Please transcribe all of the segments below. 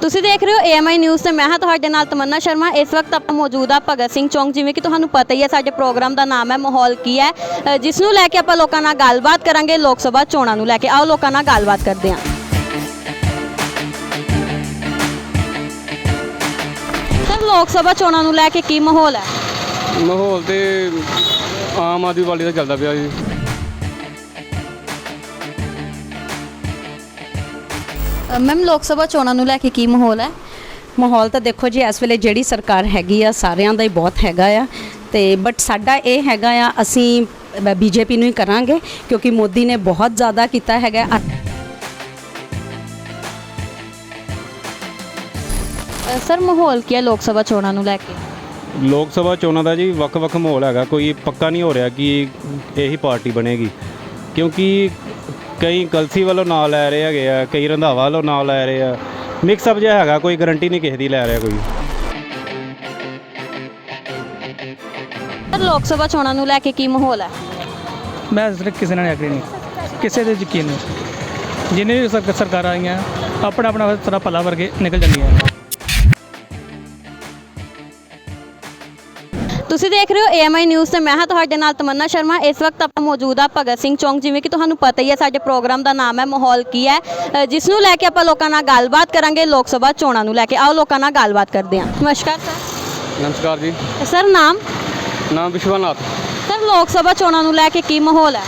ਤੁਸੀਂ ਦੇਖ ਰਹੇ ਹੋ ਏਐਮਆਈ ਨਿਊਜ਼ ਤੇ ਮੈਂ ਹਾਂ ਤੁਹਾਡੇ ਨਾਲ ਤਮੰਨਾ ਸ਼ਰਮਾ। ਇਸ ਵਕਤ ਆਪਾਂ ਮੌਜੂਦ ਆ ਭਗਤ ਸਿੰਘ ਚੌਂਕ ਜਿਵੇਂ ਕਿ ਤੁਹਾਨੂੰ ਪਤਾ ਹੀ ਹੈ ਸਾਡੇ ਪ੍ਰੋਗਰਾਮ ਦਾ ਨਾਮ ਹੈ ਮਾਹੌਲ ਕੀ ਹੈ। ਅ, ਜਿਸ ਨੂੰ ਲੈ ਕੇ ਆਪਾਂ ਲੋਕਾਂ ਨਾਲ ਗੱਲਬਾਤ ਕਰਾਂਗੇ ਲੋਕ ਸਭਾ ਚੋਣਾਂ ਨੂੰ ਲੈ ਕੇ। ਆਓ ਲੋਕਾਂ ਨਾਲ ਗੱਲਬਾਤ ਕਰਦੇ ਹਾਂ। ਸਰ ਲੋਕ ਸਭਾ ਚੋਣਾਂ ਨੂੰ ਲੈ ਕੇ ਕੀ ਮਾਹੌਲ ਹੈ? ਮਾਹੌਲ ਤੇ ਆਮ ਆਦਮੀ ਪਾਰਟੀ ਦਾ ਚੱਲਦਾ ਪਿਆ ਜੀ। ਮੈਮ, ਲੋਕ ਸਭਾ ਚੋਣਾਂ ਨੂੰ ਲੈ ਕੇ ਕੀ ਮਾਹੌਲ ਹੈ? ਮਾਹੌਲ ਤਾਂ ਦੇਖੋ ਜੀ, ਇਸ ਵੇਲੇ ਜਿਹੜੀ ਸਰਕਾਰ ਹੈਗੀ ਆ, ਸਾਰਿਆਂ ਦਾ ਹੀ ਬਹੁਤ ਹੈਗਾ ਆ। ਤੇ ਬਟ ਸਾਡਾ ਇਹ ਹੈਗਾ ਆ, ਅਸੀਂ ਬੀਜੇਪੀ ਨੂੰ ਹੀ ਕਰਾਂਗੇ, ਕਿਉਂਕਿ ਮੋਦੀ ਨੇ ਬਹੁਤ ਜ਼ਿਆਦਾ ਕੀਤਾ ਹੈਗਾ। ਸਰ, ਮਾਹੌਲ ਕੀ ਹੈ ਲੋਕ ਸਭਾ ਚੋਣਾਂ ਨੂੰ ਲੈ ਕੇ? ਲੋਕ ਸਭਾ ਚੋਣਾਂ ਦਾ ਜੀ ਵੱਖ-ਵੱਖ ਮਾਹੌਲ ਹੈਗਾ। ਕੋਈ ਪੱਕਾ ਨਹੀਂ ਹੋ ਰਿਹਾ ਕਿ ਇਹੀ ਪਾਰਟੀ ਬਣੇਗੀ। ਕਿਉਂਕਿ ਕਈ ਕਲਸੀ ਵੱਲੋਂ ਨਾਂ ਲੈ ਰਹੇ ਹੈਗੇ ਆ ਕਈ ਰੰਧਾਵਾ ਵੱਲੋਂ ਨਾਂ ਲੈ ਰਹੇ ਆ। ਮਿਕਸ ਅਪ ਜਿਹਾ ਹੈਗਾ ਕੋਈ ਗਾਰੰਟੀ ਨਹੀਂ ਕਿਸੇ ਦੀ ਲੈ ਰਿਹਾ ਕੋਈ। ਲੋਕ ਸਭਾ ਚੋਣਾਂ ਨੂੰ ਲੈ ਕੇ ਕੀ ਮਾਹੌਲ ਹੈ? ਮੈਂ ਸਿਰਫ ਕਿਸੇ ਨਾਲ ਐਗਰੀ ਨਹੀਂ। ਕਿਸੇ ਦੇ ਯਕੀਨ ਨਹੀਂ। ਜਿੰਨੇ ਵੀ ਸਰ- ਸਰਕਾਰਾਂ ਆਈਆਂ ਆਪਣਾ ਆਪਣਾ ਤਰ੍ਹਾਂ ਭਲਾ ਵਰਗੇ ਨਿਕਲ ਜਾਂਦੀਆਂ ਤੁਸੀਂ ਦੇਖ ਰਹੇ ਹੋ ਏਐਮਆਈ ਨਿਊਜ਼ ਤੇ ਮੈਂ ਹਾਂ ਤੁਹਾਡੇ ਨਾਲ ਤਮੰਨਾ ਸ਼ਰਮਾ। ਇਸ ਵਕਤ ਆਪਾਂ ਮੌਜੂਦ ਆ ਭਗਤ ਸਿੰਘ ਚੌਂਕ ਜਿਵੇਂ ਕਿ ਤੁਹਾਨੂੰ ਪਤਾ ਹੀ ਹੈ ਸਾਡੇ ਪ੍ਰੋਗਰਾਮ ਦਾ ਨਾਮ ਹੈ ਮਾਹੌਲ ਕੀ ਹੈ ਜਿਸ ਨੂੰ ਲੈ ਕੇ ਆਪਾਂ ਲੋਕਾਂ ਨਾਲ ਗੱਲਬਾਤ ਕਰਾਂਗੇ ਲੋਕ ਸਭਾ ਚੋਣਾਂ ਨੂੰ ਲੈ ਕੇ। ਆਓ ਲੋਕਾਂ ਨਾਲ ਗੱਲਬਾਤ ਕਰਦੇ ਹਾਂ। ਨਮਸਕਾਰ ਸਰ ਨਮਸਕਾਰ ਜੀ। ਸਰ ਨਾਮ? ਨਾਮ ਵਿਸ਼ਵਨਾਥ। ਸਰ ਲੋਕ ਸਭਾ ਚੋਣਾਂ ਨੂੰ ਲੈ ਕੇ ਕੀ ਮਾਹੌਲ ਹੈ?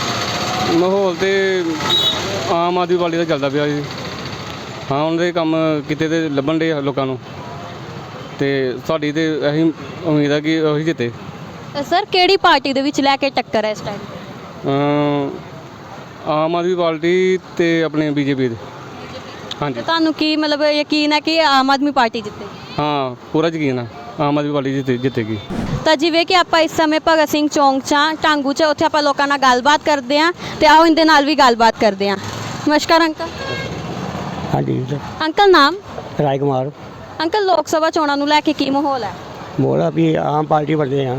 ਮਾਹੌਲ ਤੇ ਆਮ ਆਦਮੀ ਪਾਰਟੀ ਦਾ ਚੱਲਦਾ ਪਿਆ ਜੀ। ਹਾਂ ਉਹਨਾਂ ਦੇ ਕੰਮ ਕੀਤੇ ਤੇ ਲੱਭਣ ਦੇ ਲੋਕਾਂ ਨੂੰ। ਤੇ ਸਾਡੀ ਤੇ ਅਸੀਂ ਉਮੀਦ ਹੈ ਕਿ ਉਹੀ ਜਿੱਤੇ। ਸਰ ਕਿਹੜੀ ਪਾਰਟੀ ਦੇ ਵਿੱਚ ਲੈ ਕੇ ਟੱਕਰ ਹੈ ਇਸ ਟਾਈਮ ਅਮ ਆਮ ਆਦਮੀ ਪਾਰਟੀ ਤੇ ਆਪਣੇ ਬੀਜੇਪੀ ਦੇ। ਹਾਂਜੀ। ਤੁਹਾਨੂੰ ਕੀ ਮਤਲਬ ਯਕੀਨ ਹੈ ਕਿ ਆਮ ਆਦਮੀ ਪਾਰਟੀ ਜਿੱਤੇਗੀ ਹਾਂ ਪੂਰਾ ਯਕੀਨ ਆ ਆਮ ਆਦਮੀ ਪਾਰਟੀ ਜਿੱਤੇ ਜਿੱਤੇਗੀ। ਤਾਂ ਜਿਵੇਂ ਕਿ ਆਪਾਂ ਇਸ ਸਮੇਂ ਭਗਤ ਸਿੰਘ ਚੌਂਕ 'ਚ ਹਾਂ, ਢਾਂਗੂ 'ਚ ਉੱਥੇ ਆਪਾਂ ਲੋਕਾਂ ਨਾਲ ਗੱਲਬਾਤ ਕਰਦੇ ਹਾਂ ਤੇ ਆਓ ਇਹਦੇ ਨਾਲ ਵੀ ਗੱਲਬਾਤ ਕਰਦੇ ਹਾਂ। ਨਮਸਕਾਰ ਅੰਕਲ। ਹਾਂਜੀ ਅੰਕਲ ਨਾਮ? ਰਾਜ ਕੁਮਾਰ ਅੰਕਲ ਲੋਕ ਸਭਾ ਚੋਣਾਂ ਨੂੰ ਲੈ ਕੇ ਕੀ ਮਾਹੌਲ ਹੈ? ਮੋੜਾ ਵੀ ਆਮ ਪਾਰਟੀ ਵਰਦੇ ਆ।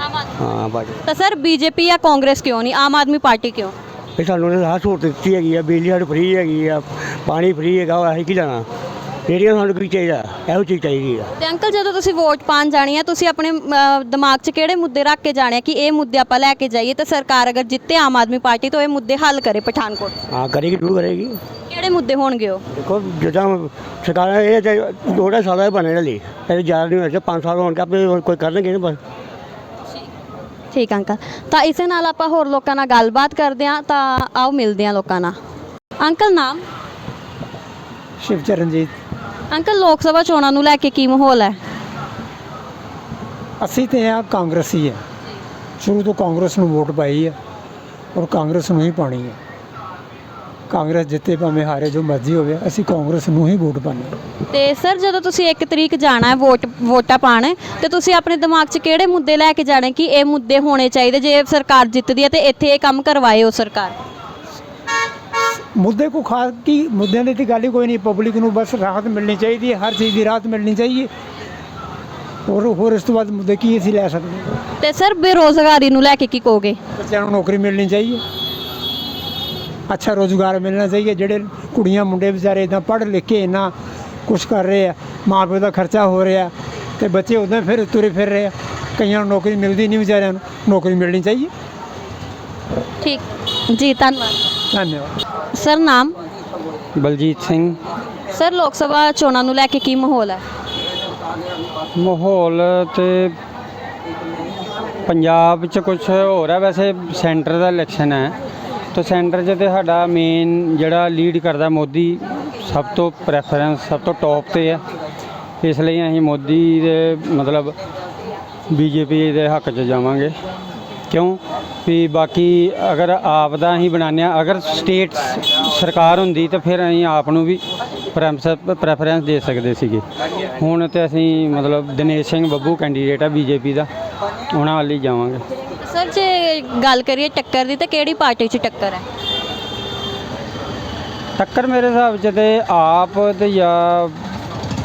ਆਮ ਆਦਮੀ ਹਾਂ ਤਾਂ ਸਰ ਬੀਜੇਪੀ ਜਾਂ ਕਾਂਗਰਸ ਕਿਉਂ ਨਹੀਂ? ਆਮ ਆਦਮੀ ਪਾਰਟੀ ਕਿਉਂ? ਇਹ ਸਾਨੂੰ ਨੇ ਰਾਹ ਸਹੂਲਤ ਦਿੱਤੀ ਹੈਗੀ ਆ ਬਿਜਲੀ ਸਾਡੀ ਫ੍ਰੀ ਹੈਗੀ ਆ ਪਾਣੀ ਫ੍ਰੀ ਹੈਗਾ ਉਹ ਅਸੀਂ ਕੀ ਲੈਣਾ ਜਿਹੜੀਆਂ ਸਾਨੂੰ ਕੀ ਚਾਹੀਦਾ ਇਹੋ ਚੀਜ਼ ਚਾਹੀਦੀ ਆ। ਤੇ ਅੰਕਲ ਜਦੋਂ ਤੁਸੀਂ ਵੋਟ ਪਾਣ ਜਾਣੀ ਹੈ ਤੁਸੀਂ ਆਪਣੇ ਦਿਮਾਗ 'ਚ ਕਿਹੜੇ ਮੁੱਦੇ ਰੱਖ ਕੇ ਜਾਣੇ ਆ ਕਿ ਇਹ ਮੁੱਦੇ ਆਪਾਂ ਲੈ ਕੇ ਜਾਈਏ? ਤਾਂ ਸਰਕਾਰ ਅਗਰ ਜਿੱਤੇ ਆਮ ਆਦਮੀ ਪਾਰਟੀ ਤਾਂ ਇਹ ਮੁੱਦੇ ਹੱਲ ਕਰੇ ਪਠਾਨਕੋਟ। ਹਾਂ ਕਰੇਗੀ ਜ਼ਰੂਰ ਕਰੇਗੀ। ਕਿਹੜੇ ਮੁੱਦੇ ਹੋਣਗੇ ਉਹ? ਦੇਖੋ ਜਿੱਦਾਂ ਸਰਕਾਰਾਂ ਇਹ ਤੇ ਦੋ ਢਾਈ ਸਾਲਾਂ ਦੇ ਬਣੇ ਲਈ ਇਹ ਜ਼ਿਆਦਾ ਨਹੀਂ ਹੋਇਆ ਪੰਜ ਸਾਲ ਹੋਣ ਹੋਰ ਕੋਈ ਕਰਨਗੇ ਨਾ ਬਸ। ਠੀਕ ਅੰਕਲ। ਤਾਂ ਇਸੇ ਨਾਲ ਆਪਾਂ ਹੋਰ ਲੋਕਾਂ ਨਾਲ ਗੱਲਬਾਤ ਕਰਦੇ ਹਾਂ ਤਾਂ ਆਓ ਮਿਲਦੇ ਹਾਂ ਲੋਕਾਂ ਨਾਲ। ਅੰਕਲ ਨਾਮ? ਸ਼ਿਵ ਚਰਨਜੀਤ ਅੰਕਲ ਲੋਕ ਸਭਾ ਚੋਣਾਂ ਨੂੰ ਲੈ ਕੇ ਕੀ ਮਾਹੌਲ ਹੈ? ਅਸੀਂ ਤੇ ਆ ਕਾਂਗਰਸੀ ਹੈ। ਸ਼ੁਰੂ ਤੋਂ ਕਾਂਗਰਸ ਨੂੰ ਵੋਟ ਪਾਈ ਹੈ ਔਰ ਕਾਂਗਰਸ ਨੂੰ ਹੀ ਪਾਣੀ ਹੈ। ਕਾਂਗਰਸ ਜਿੱਤੇ ਭਾਵੇਂ ਹਾਰੇ ਜੋ ਮਰਜ਼ੀ ਹੋਵੇ ਅਸੀਂ ਕਾਂਗਰਸ ਨੂੰ ਹੀ ਵੋਟ ਪਾਣੀ ਤੇ ਸਰ ਜਦੋਂ ਤੁਸੀਂ ਇੱਕ ਤਰੀਕ ਜਾਣਾ ਹੈ ਵੋਟ ਵੋਟਾਂ ਪਾਣ ਤੇ ਤੁਸੀਂ ਆਪਣੇ ਦਿਮਾਗ 'ਚ ਕਿਹੜੇ ਮੁੱਦੇ ਲੈ ਕੇ ਜਾਣੇ ਕਿ ਇਹ ਮੁੱਦੇ ਹੋਣੇ ਚਾਹੀਦੇ ਜੇ ਸਰਕਾਰ ਜਿੱਤਦੀ ਹੈ ਤੇ ਇੱਥੇ ਇਹ ਕੰਮ ਕਰਵਾਏ ਉਹ ਸਰਕਾਰ? ਮੁੱਦੇ ਕੋ ਖਾਸ ਕੀ ਮੁੱਦਿਆਂ ਦੀ ਤਾਂ ਗੱਲ ਹੀ ਕੋਈ ਨਹੀਂ ਪਬਲਿਕ ਨੂੰ ਬਸ ਰਾਹਤ ਮਿਲਣੀ ਚਾਹੀਦੀ ਹੈ ਹਰ ਚੀਜ਼ ਦੀ ਰਾਹਤ ਮਿਲਣੀ ਚਾਹੀਏ। ਹੋਰ ਹੋਰ ਇਸ ਤੋਂ ਬਾਅਦ ਮੁੱਦੇ ਕੀ ਅਸੀਂ ਲੈ ਸਕਦੇ ਹਾਂ? ਤੇ ਸਰ ਬੇਰੋਜ਼ਗਾਰੀ ਨੂੰ ਲੈ ਕੇ ਕੀ ਕਹੋਗੇ? ਬੱਚਿਆਂ ਨੂੰ ਨੌਕਰੀ ਮਿਲਣੀ ਚਾਹੀਏ। ਅੱਛਾ ਰੋਜ਼ਗਾਰ ਮਿਲਣਾ ਚਾਹੀਏ। ਜਿਹੜੇ ਕੁੜੀਆਂ ਮੁੰਡੇ ਵਿਚਾਰੇ ਇਦਾਂ ਪੜ੍ਹ ਲਿਖ ਕੇ ਇੰਨਾ ਕੁਛ ਕਰ ਰਹੇ ਆ ਮਾਂ ਪਿਓ ਦਾ ਖਰਚਾ ਹੋ ਰਿਹਾ ਤੇ ਬੱਚੇ ਉਦਾਂ ਫਿਰ ਤੁਰੇ ਫਿਰ ਰਹੇ ਆ। ਕਈਆਂ ਨੂੰ ਨੌਕਰੀ ਮਿਲਦੀ ਨਹੀਂ ਵਿਚਾਰਿਆਂ ਨੂੰ ਨੌਕਰੀ ਮਿਲਣੀ ਚਾਹੀਏ। ਠੀਕ। ਜੀ ਧੰਨਵਾਦ ਧੰਨਵਾਦ। ਸਰ ਨਾਮ? ਬਲਜੀਤ ਸਿੰਘ। ਸਰ ਲੋਕ ਸਭਾ ਚੋਣਾਂ ਨੂੰ ਲੈ ਕੇ ਕੀ ਮਾਹੌਲ ਹੈ? ਮਾਹੌਲ ਤੇ ਪੰਜਾਬ 'ਚ ਕੁਝ ਹੋ। ਰਿਹਾ ਵੈਸੇ ਸੈਂਟਰ ਦਾ ਇਲੈਕਸ਼ਨ ਹੈ। ਤਾਂ ਸੈਂਟਰ 'ਚ ਤੇ ਸਾਡਾ ਮੇਨ ਜਿਹੜਾ ਲੀਡ ਕਰਦਾ ਮੋਦੀ, ਸਭ ਤੋਂ ਪ੍ਰੈਫਰੈਂਸ ਸਭ ਤੋਂ ਟੌਪ ਤੇ ਹੈ ਇਸ ਲਈ ਅਸੀਂ ਮੋਦੀ ਦੇ ਮਤਲਬ ਬੀਜੇਪੀ ਦੇ ਹੱਕ 'ਚ ਜਾਵਾਂਗੇ। ਕਿਉਂ? ਵੀ ਬਾਕੀ ਅਗਰ ਆਪ ਦਾ ਅਸੀਂ ਬਣਾਉਂਦੇ ਹਾਂ, ਅਗਰ ਸਟੇਟ ਸਰਕਾਰ ਹੁੰਦੀ ਤਾਂ ਫਿਰ ਅਸੀਂ ਆਪ ਨੂੰ ਵੀ ਪ੍ਰੈਫਰੈਂਸ ਪ੍ਰੈਫਰੈਂਸ ਦੇ ਸਕਦੇ ਸੀਗੇ। ਹੁਣ ਤੇ ਅਸੀਂ ਮਤਲਬ ਦਿਨੇਸ਼ ਸਿੰਘ ਬੱਬੂ ਕੈਂਡੀਡੇਟ ਆ ਬੀਜੇਪੀ ਦਾ, ਉਹਨਾਂ ਵੱਲ ਹੀ ਜਾਵਾਂਗੇ। ਸਰ ਜੇ ਗੱਲ ਕਰੀਏ ਟੱਕਰ ਦੀ ਤਾਂ ਕਿਹੜੀ ਪਾਰਟੀ 'ਚ ਟੱਕਰ ਹੈ? ਟੱਕਰ ਮੇਰੇ ਹਿਸਾਬ 'ਚ ਤੇ ਆਪ ਤੇ ਜਾਂ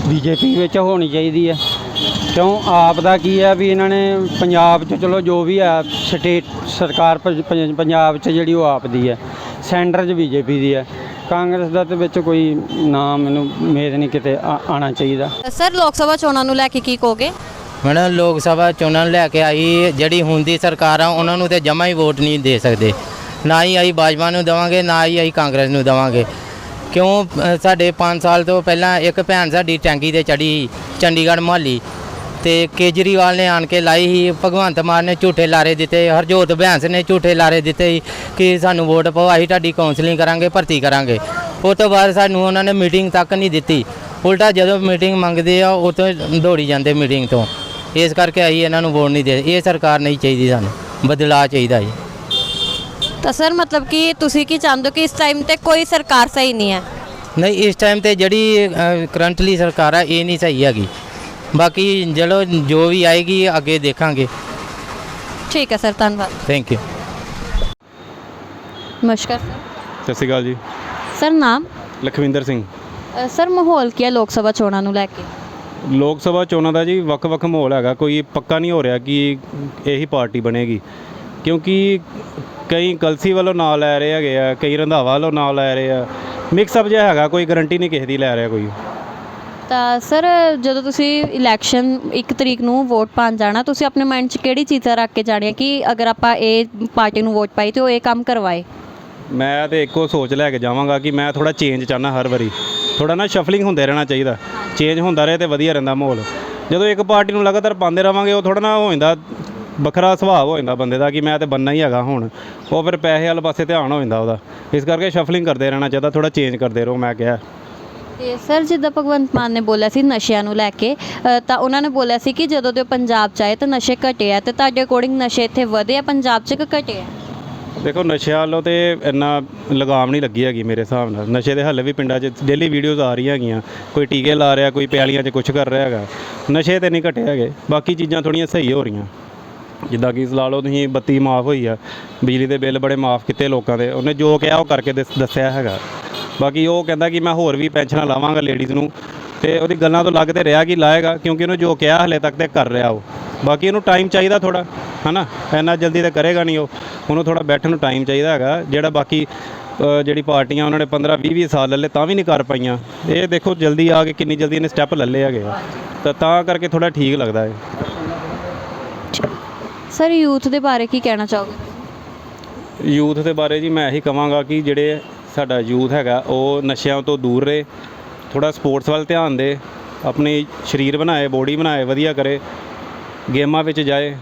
ਬੀਜੇਪੀ ਵਿੱਚ ਹੋਣੀ ਚਾਹੀਦੀ ਹੈ। ਕਿਉਂ? ਆਪ ਦਾ ਕੀ ਹੈ ਵੀ ਇਹਨਾਂ ਨੇ ਪੰਜਾਬ 'ਚ ਚਲੋ ਜੋ ਵੀ ਹੈ ਸਟੇਟ ਸਰਕਾਰ ਪੰਜ- ਪੰਜ- ਪੰਜਾਬ 'ਚ ਜਿਹੜੀ ਉਹ ਆਪ ਦੀ ਹੈ ਸੈਂਟਰ 'ਚ ਬੀਜੇਪੀ ਦੀ ਹੈ। ਕਾਂਗਰਸ ਦਾ ਤੇ ਵਿੱਚ ਕੋਈ ਨਾਮ ਮੈਨੂੰ ਉਮੀਦ ਨਹੀਂ ਕਿਤੇ ਆ- ਆਉਣਾ ਚਾਹੀਦਾ। ਸਰ ਲੋਕ ਸਭਾ ਚੋਣਾਂ ਨੂੰ ਲੈ ਕੇ ਕੀ ਕਹੋਗੇ? ਮੈਡਮ ਲੋਕ ਸਭਾ ਚੋਣਾਂ ਲੈ ਕੇ ਆਈ ਜਿਹੜੀ ਹੁਣ ਦੀ ਸਰਕਾਰ ਆ ਉਹਨਾਂ ਨੂੰ ਤੇ ਜਮਾ ਹੀ ਵੋਟ ਨਹੀਂ ਦੇ ਸਕਦੇ। ਨਾ ਹੀ ਅਸੀਂ ਬਾਜਵਾ ਨੂੰ ਦੇਵਾਂਗੇ ਨਾ ਹੀ ਅਸੀਂ ਕਾਂਗਰਸ ਨੂੰ ਦੇਵਾਂਗੇ। ਕਿਉਂ ਅ, ਸਾਡੇ 5 ਸਾਲ ਤੋਂ ਪਹਿਲਾਂ ਇੱਕ ਭੈਣ ਸਾਡੀ ਟੈਂਕੀ ਤੇ ਚੜੀ ਸੀ ਚੰਡੀਗੜ੍ਹ ਮੁਹੱਲੀ। ਤੇ ਕੇਜਰੀਵਾਲ ਨੇ ਆਣ ਕੇ ਲਾਈ ਸੀ ਭਗਵੰਤ ਮਾਨ ਨੇ ਝੂਠੇ ਲਾਰੇ ਦਿੱਤੇ ਹਰਜੋਤ ਬੈਂਸ ਨੇ ਝੂਠੇ ਲਾਰੇ ਦਿੱਤੇ ਸੀ ਕਿ ਸਾਨੂੰ ਵੋਟ ਪਾਓ ਅਸੀਂ ਤੁਹਾਡੀ ਕਾਉਂਸਲਿੰਗ ਕਰਾਂਗੇ ਭਰਤੀ ਕਰਾਂਗੇ। ਉਹ ਤੋਂ ਬਾਅਦ ਸਾਨੂੰ ਉਹਨਾਂ ਨੇ ਮੀਟਿੰਗ ਤੱਕ ਨਹੀਂ ਦਿੱਤੀ। ਉਲਟਾ ਜਦੋਂ ਮੀਟਿੰਗ ਮੰਗਦੇ ਆ ਉਹ ਤੋਂ ਦੌੜੀ ਜਾਂਦੇ ਮੀਟਿੰਗ ਤੋਂ। ਇਸ ਕਰਕੇ ਅਸੀਂ ਇਹਨਾਂ ਨੂੰ ਵੋਟ ਨਹੀਂ ਦੇ ਇਹ ਸਰਕਾਰ ਨਹੀਂ ਚਾਹੀਦੀ ਸਾਨੂੰ ਬਦਲਾਅ ਚਾਹੀਦਾ ਜੀ। ਤਾਂ ਸਰ ਮਤਲਬ ਕਿ ਤੁਸੀਂ ਕੀ ਚਾਹੁੰਦੇ ਹੋ ਕਿ ਇਸ ਟਾਈਮ ਤੇ ਕੋਈ ਸਰਕਾਰ ਸਹੀ ਨਹੀਂ ਹੈ? ਨਹੀਂ ਇਸ ਟਾਈਮ ਤੇ ਜਿਹੜੀ ਕਰੰਟਲੀ ਸਰਕਾਰ ਆ ਇਹ ਨਹੀਂ ਸਹੀ ਹੈਗੀ। ਬਾਕੀ ਚਲੋ ਜੋ ਵੀ ਆਏਗੀ ਅੱਗੇ ਦੇਖਾਂਗੇ। ਠੀਕ ਹੈ ਸਰ ਧੰਨਵਾਦ। ਥੈਂਕ ਯੂ ਨਮਸਕਾਰ ਸਤਿ ਸ਼੍ਰੀ ਅਕਾਲ ਜੀ। ਸਰ ਨਾਮ? ਲਖਵਿੰਦਰ ਸਿੰਘ। ਅ, ਸਰ ਮਾਹੌਲ ਕੀ ਹੈ ਲੋਕ ਸਭਾ ਚੋਣਾਂ ਨੂੰ ਲੈ ਕੇ? ਲੋਕ ਸਭਾ ਚੋਣਾਂ ਦਾ ਜੀ ਵੱਖ-ਵੱਖ ਮਾਹੌਲ ਹੈਗਾ ਕੋਈ ਪੱਕਾ ਨਹੀਂ ਹੋ ਰਿਹਾ ਕਿ ਇਹੀ ਪਾਰਟੀ ਬਣੇਗੀ। ਕਿਉਂਕਿ ਕਈ ਕਲਸੀ ਵੱਲੋਂ ਨਾਂ ਲੈ ਰਹੇ ਹੈਗੇ ਆ ਕਈ ਰੰਧਾਵਾ ਵੱਲੋਂ ਨਾਂ ਲੈ ਰਹੇ ਆ ਮਿਕਸ ਅਪ ਜਿਹਾ ਹੈਗਾ ਕੋਈ ਗਾਰੰਟੀ ਨਹੀਂ ਕਿਸੇ ਦੀ ਲੈ ਰਿਹਾ ਕੋਈ। ਤਾਂ ਸਰ ਜਦੋਂ ਤੁਸੀਂ ਇਲੈਕਸ਼ਨ 1 ਤਰੀਕ ਨੂੰ ਵੋਟ ਪਾਣ ਜਾਣਾ ਤੁਸੀਂ ਆਪਣੇ ਮਾਈਂਡ 'ਚ ਕਿਹੜੀ ਚੀਜ਼ਾਂ ਰੱਖ ਕੇ ਜਾਣੀਆਂ ਕਿ ਅਗਰ ਆਪਾਂ ਇਹ ਪਾਰਟੀ ਨੂੰ ਵੋਟ ਪਾਈ ਤੇ ਉਹ ਇਹ ਕੰਮ ਕਰਵਾਏ? ਮੈਂ ਤੇ ਇੱਕੋ ਸੋਚ ਲੈ ਕੇ ਜਾਵਾਂਗਾ ਕਿ ਮੈਂ ਥੋੜਾ ਚੇਂਜ ਚਾਹਨਾ ਹਰ ਵਾਰੀ। ਥੋੜਾ ਨਾ ਸ਼ਫਲਿੰਗ ਹੁੰਦੇ ਰਹਿਣਾ ਚਾਹੀਦਾ। ਚੇਂਜ ਹੁੰਦਾ ਰਹੇ ਤੇ ਵਧੀਆ ਰਹਿੰਦਾ ਮਾਹੌਲ। ਜਦੋਂ ਇੱਕ ਪਾਰਟੀ ਨੂੰ ਲਗਾਤਾਰ ਪਾਉਂਦੇ ਰਵਾਂਗੇ, ਉਹ ਥੋੜਾ ਨਾ ਹੋ ਜਾਂਦਾ ਵੱਖਰਾ ਸੁਭਾਅ ਹੋ ਜਾਂਦਾ ਬੰਦੇ ਦਾ ਕਿ ਮੈਂ ਤੇ ਬੰਨਾ ਹੀ ਹੈਗਾ ਹੁਣ। ਉਹ ਫਿਰ ਪੈਸੇ ਵਾਲੇ ਪਾਸੇ ਧਿਆਨ ਹੋ ਜਾਂਦਾ ਉਹਦਾ। ਇਸ ਕਰਕੇ ਸ਼ਫਲਿੰਗ ਕਰਦੇ ਰਹਿਣਾ ਚਾਹੀਦਾ ਥੋੜਾ ਚੇਂਜ ਕਰਦੇ ਰਹੋ, ਮੈਂ ਕਿਹਾ। ਤੇ ਸਰ, ਜਿੱਦਾਂ ਭਗਵੰਤ ਮਾਨ ਨੇ ਬੋਲਿਆ ਸੀ ਨਸ਼ਿਆਂ ਨੂੰ ਲੈ ਕੇ ਤਾਂ ਉਹਨਾਂ ਨੇ ਬੋਲਿਆ ਸੀ ਕਿ ਜਦੋਂ ਦੇ ਉਹ ਪੰਜਾਬ 'ਚ ਆਏ ਤਾਂ ਨਸ਼ੇ ਘਟੇ ਆ ਤੇ ਤੁਹਾਡੇ ਅਕੋਰਡਿੰਗ ਨਸ਼ੇ ਇੱਥੇ ਵਧੇ ਆ, ਪੰਜਾਬ 'ਚ ਕਿ ਘਟੇ ਆ? ਦੇਖੋ, ਨਸ਼ਿਆਂ ਵੱਲੋਂ ਤੇ ਇੰਨਾ ਲਗਾਮ ਨਹੀਂ ਲੱਗੀ ਹੈਗੀ ਮੇਰੇ ਹਿਸਾਬ ਨਾਲ। ਨਸ਼ੇ ਦੇ ਹੱਲ ਵੀ ਪਿੰਡਾਂ 'ਚ ਡੇਲੀ ਵੀਡੀਓਜ਼ ਆ ਰਹੀਆਂ ਹੈਗੀਆਂ। ਕੋਈ ਟੀਕੇ ਲਾ ਰਿਹਾ, ਕੋਈ ਪਿਆਲੀਆਂ 'ਚ ਕੁਝ ਕਰ ਰਿਹਾ ਹੈਗਾ। ਨਸ਼ੇ ਤੇ ਨਹੀਂ ਘਟੇ ਹੈਗੇ। ਬਾਕੀ ਚੀਜ਼ਾਂ ਥੋੜੀਆਂ ਸਹੀ ਹੋ ਰਹੀਆਂ। ਜਿੱਦਾਂ ਕਿ ਲਾ ਲਓ, ਤੁਸੀਂ ਬੱਤੀ ਮਾਫ ਹੋਈ ਆ। ਬਿਜਲੀ ਦੇ ਬਿੱਲ ਬੜੇ ਮਾਫ ਕੀਤੇ ਲੋਕਾਂ ਦੇ। ਉਹਨੇ ਜੋ ਕਿਹਾ, ਉਹ ਕਰਕੇ ਦੱਸ- ਦੱਸਿਆ ਹੈਗਾ। ਬਾਕੀ ਉਹ ਕਹਿੰਦਾ ਕਿ ਮੈਂ ਹੋਰ ਵੀ ਪੈਨਸ਼ਨਾਂ ਲਾਵਾਂਗਾ ਲੇਡੀਜ਼ ਨੂੰ। ਤੇ ਉਹਦੀ ਗੱਲਾਂ ਤੋਂ ਲੱਗ ਤੇ ਰਿਹਾ ਕਿ ਲਾਏਗਾ, ਕਿਉਂਕਿ ਉਹਨੇ ਜੋ ਕਿਹਾ ਹਲੇ ਤੱਕ ਤੇ ਕਰ ਰਿਹਾ ਉਹ। ਬਾਕੀ ਉਹਨੂੰ ਟਾਈਮ ਚਾਹੀਦਾ ਥੋੜਾ ਹਨਾ ਇੰਨਾ ਜਲਦੀ ਤੇ ਕਰੇਗਾ ਨਹੀਂ ਉਹ। ਉਹਨੂੰ ਥੋੜਾ ਬੈਠਣ ਨੂੰ ਟਾਈਮ ਚਾਹੀਦਾ ਹੈਗਾ ਜਿਹੜਾ ਬਾਕੀ ਜਿਹੜੀ ਪਾਰਟੀਆਂ ਉਹਨਾਂ ਨੇ 15 20 20 ਸਾਲ ਲੱਲੇ ਤਾਂ ਵੀ ਨਹੀਂ ਕਰ ਪਾਈਆਂ। ਇਹ ਦੇਖੋ ਜਲਦੀ ਆ ਕੇ ਕਿੰਨੀ ਜਲਦੀ ਇਹਨੇ ਸਟੈਪ ਲੱਲੇ ਹੈਗੇ ਆ। ਤਾਂ ਤਾਂ ਕਰਕੇ ਥੋੜਾ ਠੀਕ ਲੱਗਦਾ ਹੈ ਸਰ ਯੂਥ ਦੇ ਬਾਰੇ ਕੀ ਕਹਿਣਾ ਚਾਹੋਗੇ? ਯੂਥ ਦੇ ਬਾਰੇ ਜੀ ਮੈਂ ਇਹੀ ਕਹਾਂਗਾ ਕਿ ਜਿਹੜੇ ਸਾਡਾ ਯੂਥ ਹੈਗਾ ਉਹ ਨਸ਼ਿਆਂ ਤੋਂ ਦੂਰ ਰਹੇ ਥੋੜਾ ਸਪੋਰਟਸ ਵੱਲ ਧਿਆਨ ਦੇ ਆਪਣੀ ਸਰੀਰ ਬਣਾਏ ਬੋਡੀ ਬਣਾਏ ਵਧੀਆ ਕਰੇ ਗੇਮਾਂ ਵਿੱਚ ਜਾਏ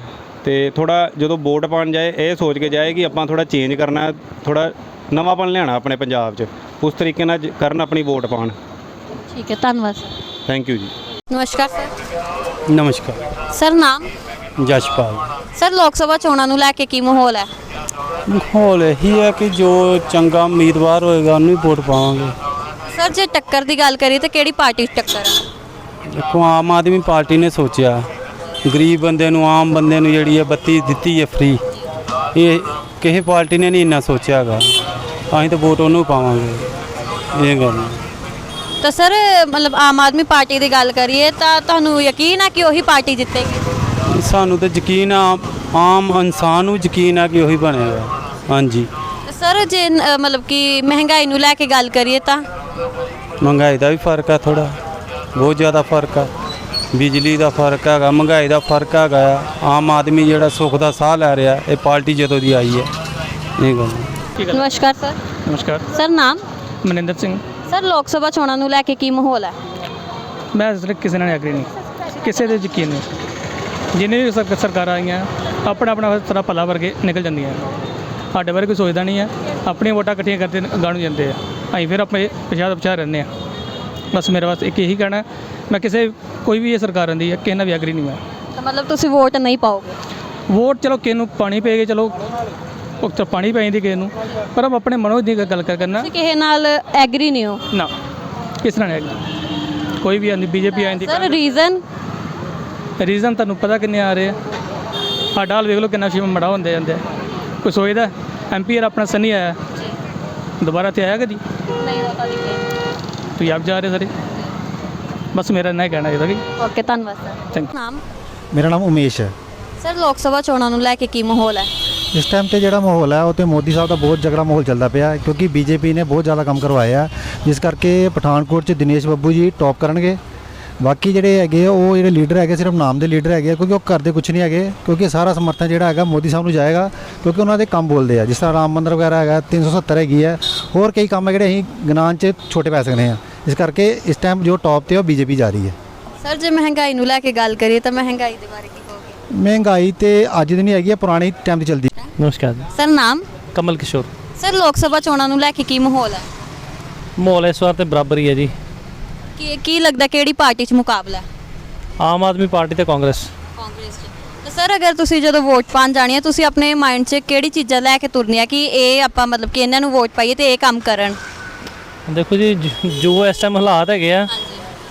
ਤੇ ਥੋੜਾ ਜਦੋਂ ਵੋਟ ਪਾਉਣ ਜਾਏ ਇਹ ਸੋਚ ਕੇ ਜਾਏ ਕਿ ਆਪਾਂ ਥੋੜਾ ਚੇਂਜ ਕਰਨਾ ਥੋੜਾ ਨਵਾਂਪਨ ਲਿਆਣਾ ਆਪਣੇ ਪੰਜਾਬ 'ਚ। ਉਸ ਤਰੀਕੇ ਨਾਲ ਜ- ਕਰਨ ਆਪਣੀ ਵੋਟ ਪਾਉਣ। ਠੀਕ ਹੈ ਧੰਨਵਾਦ। ਸਰ ਥੈਂਕ ਯੂ ਜੀ। ਨਮਸਕਾਰ। ਸਰ ਨਮਸਕਾਰ। ਸਰ ਨਾਮ? ਜਸ਼ਪਾਲ। ਸਰ ਲੋਕ ਸਭਾ ਚੋਣਾਂ ਨੂੰ ਲੈ ਕੇ ਕੀ ਮਾਹੌਲ ਹੈ? ਮਾਹੌਲ ਇਹੀ ਹੈ ਕਿ ਜੋ ਚੰਗਾ ਉਮੀਦਵਾਰ ਹੋਏਗਾ ਉਹਨੂੰ ਹੀ ਵੋਟ ਪਾਵਾਂਗੇ। ਸਰ ਜੇ ਟੱਕਰ ਦੀ ਗੱਲ ਕਰੀਏ ਤਾਂ ਕਿਹੜੀ ਪਾਰਟੀ 'ਚ ਟੱਕਰ ਹੈ? ਦੇਖੋ ਆਮ ਆਦਮੀ ਪਾਰਟੀ ਨੇ ਸੋਚਿਆ। ਗਰੀਬ ਬੰਦੇ ਨੂੰ ਆਮ ਬੰਦੇ ਨੂੰ ਜਿਹੜੀ ਹੈ ਬੱਤੀ ਦਿੱਤੀ ਹੈ ਫ੍ਰੀ ਇਹ ਕਿਸੇ ਪਾਰਟੀ ਨੇ ਨਹੀਂ ਇੰਨਾ ਸੋਚਿਆ ਹੈਗਾ। ਅਸੀਂ ਤਾਂ ਵੋਟ ਉਹਨੂੰ ਪਾਵਾਂਗੇ। ਇਹ ਗੱਲ। ਤਾਂ ਸਰ ਮਤਲਬ ਆਮ ਆਦਮੀ ਪਾਰਟੀ ਦੀ ਗੱਲ ਕਰੀਏ ਤਾਂ ਤੁਹਾਨੂੰ ਯਕੀਨ ਹੈ ਕਿ ਉਹੀ ਪਾਰਟੀ ਜਿੱਤੇਗੀ? ਸਾਨੂੰ ਤਾਂ ਯਕੀਨ ਆ ਆਮ ਇਨਸਾਨ ਨੂੰ ਯਕੀਨ ਆ ਕਿ ਉਹੀ ਬਣੇਗਾ। ਹਾਂਜੀ। ਸਰ ਜੇ ਮਤਲਬ ਕਿ ਮਹਿੰਗਾਈ ਨੂੰ ਲੈ ਕੇ ਗੱਲ ਕਰੀਏ ਤਾਂ? ਮਹਿੰਗਾਈ ਦਾ ਵੀ ਫ਼ਰਕ ਆ ਥੋੜਾ ਬਹੁਤ ਜ਼ਿਆਦਾ ਫ਼ਰਕ ਆ। ਬਿਜਲੀ ਦਾ ਫ਼ਰਕ ਹੈਗਾ ਮਹਿੰਗਾਈ ਦਾ ਫ਼ਰਕ ਹੈਗਾ ਆ। ਆਮ ਆਦਮੀ ਜਿਹੜਾ ਸੁੱਖ ਦਾ ਸਾਹ ਲੈ ਰਿਹਾ ਇਹ ਪਾਰਟੀ ਜਦੋਂ ਦੀ ਆਈ ਹੈ। ਇਹ ਗੱਲ। ਹੈ। ਨਮਸਕਾਰ ਸਰ। ਨਮਸਕਾਰ। ਸਰ ਨਾਮ? ਮਨਿੰਦਰ ਸਿੰਘ। ਸਰ ਲੋਕ ਸਭਾ ਚੋਣਾਂ ਨੂੰ ਲੈ ਕੇ ਕੀ ਮਾਹੌਲ ਹੈ? ਮੈਂ ਸਿਰਫ ਕਿਸੇ ਨਾਲ ਐਗਰੀ ਨਹੀਂ। ਕਿਸੇ ਦੇ ਯਕੀਨ ਨਹੀਂ। ਜਿੰਨੇ ਵੀ ਸਰ- ਸਰਕਾਰਾਂ ਆਈਆਂ ਆਪਣਾ ਆਪਣਾ ਸਾਰਾ ਭਲਾ ਵਰਗੇ ਨਿਕਲ ਜਾਂਦੀਆਂ ਸਾਡੇ ਬਾਰੇ ਕੋਈ ਸੋਚਦਾ ਨਹੀਂ ਹੈ। ਆਪਣੀਆਂ ਵੋਟਾਂ ਇਕੱਠੀਆਂ ਕਰਦੇ ਗਾਣੂ ਜਾਂਦੇ ਆ। ਅਸੀਂ ਫਿਰ ਆਪਣੇ ਪਛਾਦ ਪਛਾਦ ਰਹਿੰਦੇ ਆ ਬਸ ਮੇਰੇ ਵਾਸਤੇ ਇੱਕ ਇਹੀ ਕਹਿਣਾ ਹੈ, ਮੈਂ ਕਿਸੇ ਕੋਈ ਵੀ ਇਹ ਸਰਕਾਰ ਆਉਂਦੀ ਹੈ ਕਿਸੇ ਨਾਲ ਵੀ ਐਗਰੀ ਨਹੀਂ ਮੈਂ। ਤਾਂ ਮਤਲਬ ਤੁਸੀਂ ਵੋਟ ਨਹੀਂ ਪਾਓਗੇ? ਵੋਟ ਚਲੋ ਕਿਸੇ ਨੂੰ ਪਾਣੀ ਪਏਗੀ ਚਲੋ ਉਹ ਤਾਂ ਪਾਣੀ ਪੈ ਜਾਂਦੀ ਕਿਸੇ ਨੂੰ ਪਰ ਆਪ ਆਪਣੇ ਮਨੋਂ ਦੀ ਗੱਲ ਕਰ ਕਰਨਾ। ਤੁਸੀਂ ਕਿਸੇ ਨਾਲ ਐਗਰੀ ਨਹੀਂ ਹੋ? ਨਾ ਕਿਸ ਨਾਲ ਨਹੀਂ ਐਗਰੀ ਕੋਈ ਵੀ ਆਂਦੀ ਬੀਜੇਪੀ ਆਂਦੀ ਸਰ ਰੀਜ਼ਨ ਰੀਜ਼ਨ ਤੁਹਾਨੂੰ ਪਤਾ ਕਿੰਨੇ ਆ ਰਹੇ ਆ। ਸਾਡਾ ਹਾਲ ਵੇਖ ਲਓ ਕਿੰਨਾ ਸ਼ਿਮ ਮੜਾ ਹੁੰਦੇ ਜਾਂਦੇ ਆ। ਕੋਈ ਸੋਚਦਾ ਐਮਪੀਆਰ ਆਪਣਾ ਸਨੀ ਆਇਆ। ਦੁਬਾਰਾ ਤੇ ਆਇਆ ਕਦੀ? ਨਹੀਂ ਹੋਤਾ ਤੁਸੀਂ ਆਪ ਜਾ ਰਹੇ ਸਾਰੇ? ਬਸ ਮੇਰਾ ਇੰਨਾ ਹੀ ਕਹਿਣਾ ਇਹਦਾ ਕਿ ਓਕੇ ਧੰਨਵਾਦ ਸਰ ਥੈਂਕ ਨਾਮ? ਮੇਰਾ ਨਾਮ ਉਮੇਸ਼ ਹੈ। ਸਰ ਲੋਕ ਸਭਾ ਚੋਣਾਂ ਨੂੰ ਲੈ ਕੇ ਕੀ ਮਾਹੌਲ ਹੈ? ਇਸ ਟਾਈਮ ਤੇ ਜਿਹੜਾ ਮਾਹੌਲ ਹੈ ਉਹ ਤੇ ਮੋਦੀ ਸਾਹਿਬ ਦਾ ਬਹੁਤ ਜਗੜਾ ਮਾਹੌਲ ਚੱਲਦਾ ਪਿਆ ਹੈ ਕਿਉਂਕਿ ਬੀਜੇਪੀ ਨੇ ਬਹੁਤ ਜ਼ਿਆਦਾ ਕੰਮ ਕਰਵਾਇਆ ਹੈ, ਜਿਸ ਕਰਕੇ ਪਠਾਨਕੋਟ 'ਚ ਦਿਨੇਸ਼ ਬੱਬੂ ਜੀ ਟੌਪ ਕਰਨਗੇ। ਬਾਕੀ ਜਿਹੜੇ ਹੈਗੇ ਆ, ਉਹ ਜਿਹੜੇ ਲੀਡਰ ਹੈਗੇ ਸਿਰਫ ਨਾਮ ਦੇ ਲੀਡਰ ਹੈਗੇ ਆ, ਕਿਉਂਕਿ ਉਹ ਕਰਦੇ ਕੁਝ ਨਹੀਂ ਹੈਗੇ ਕਿਉਂਕਿ ਸਾਰਾ ਸਮਰਥਨ ਜਿਹੜਾ ਹੈਗਾ ਮੋਦੀ ਸਾਹਿਬ ਨੂੰ ਜਾਏਗਾ ਕਿਉਂਕਿ ਉਹਨਾਂ ਦੇ ਕੰਮ ਬੋਲਦੇ ਆ। ਜਿਸ ਤਰ੍ਹਾਂ ਰਾਮ ਮੰਦਿਰ ਵਗੈਰਾ ਹੈਗਾ 370 ਹੈਗੀ ਹੈ ਹੋਰ ਕਈ ਕੰਮ ਹੈ ਜਿਹੜੇ ਅਸੀਂ ਗਿਣਾਉਣ 'ਚ ਛੋਟੇ ਪੈ ਸਕਦੇ ਹਾਂ ਇਸ ਕਰਕੇ ਇਸ ਟਾਈਮ ਜੋ ਟੌਪ ਤੇ ਆ, ਉਹ ਬੀਜੇਪੀ ਜਾ ਰਹੀ ਹੈ ਸਰ ਜੇ ਮਹਿੰਗਾਈ ਨੂੰ ਲੈ ਕੇ ਗੱਲ ਕਰੀਏ ਤਾਂ ਮਹਿੰਗਾਈ ਦੇ ਬਾਰੇ ਕੀ ਕਹੋਗੇ? ਮਹਿੰਗਾਈ ਤੇ ਅੱਜ ਦੀ ਨਹੀਂ ਹੈਗੀ ਹੈ ਪੁਰਾਣੀ ਟਾਈਮ ਦੀ ਚੱਲਦੀ। ਨਮਸਕਾਰ ਸਰ ਨਾਮ? ਕਮਲ ਕਿਸ਼ੋਰ। ਸਰ ਲੋਕ ਸਭਾ ਚੋਣਾਂ ਨੂੰ ਲੈ ਕੇ ਕੀ ਮਾਹੌਲ ਹੈ? ਮਾਹੌਲ ਇਸ ਵਾਰ ਤੇ ਬਰਾਬਰ ਹੀ ਹੈ ਜੀ। ਕੀ ਕੀ ਲੱਗਦਾ ਕਿਹੜੀ ਪਾਰਟੀ 'ਚ ਮੁਕਾਬਲਾ ਹੈ? ਆਮ ਆਦਮੀ ਪਾਰਟੀ ਤੇ ਕਾਂਗਰਸ। ਕਾਂਗਰਸ 'ਚ। ਤਾਂ ਸਰ ਅਗਰ ਤੁਸੀਂ ਜਦੋਂ ਵੋਟ ਪਾਣ ਜਾਣੀ ਹੈ ਤੁਸੀਂ ਆਪਣੇ ਮਾਈਂਡ 'ਚ ਕਿਹੜੀ ਚੀਜ਼ਾਂ ਲੈ ਕੇ ਤੁਰਨੀਆਂ ਕਿ ਇਹ ਆਪਾਂ ਮਤਲਬ ਕਿ ਇਹਨਾਂ ਨੂੰ ਵੋਟ ਪਾਈਏ ਤੇ ਇਹ ਕੰਮ ਕਰਨ? ਦੇਖੋ ਜੀ ਜ- ਜੋ ਇਸ ਟਾਈਮ ਹਾਲਾਤ ਹੈਗੇ ਆ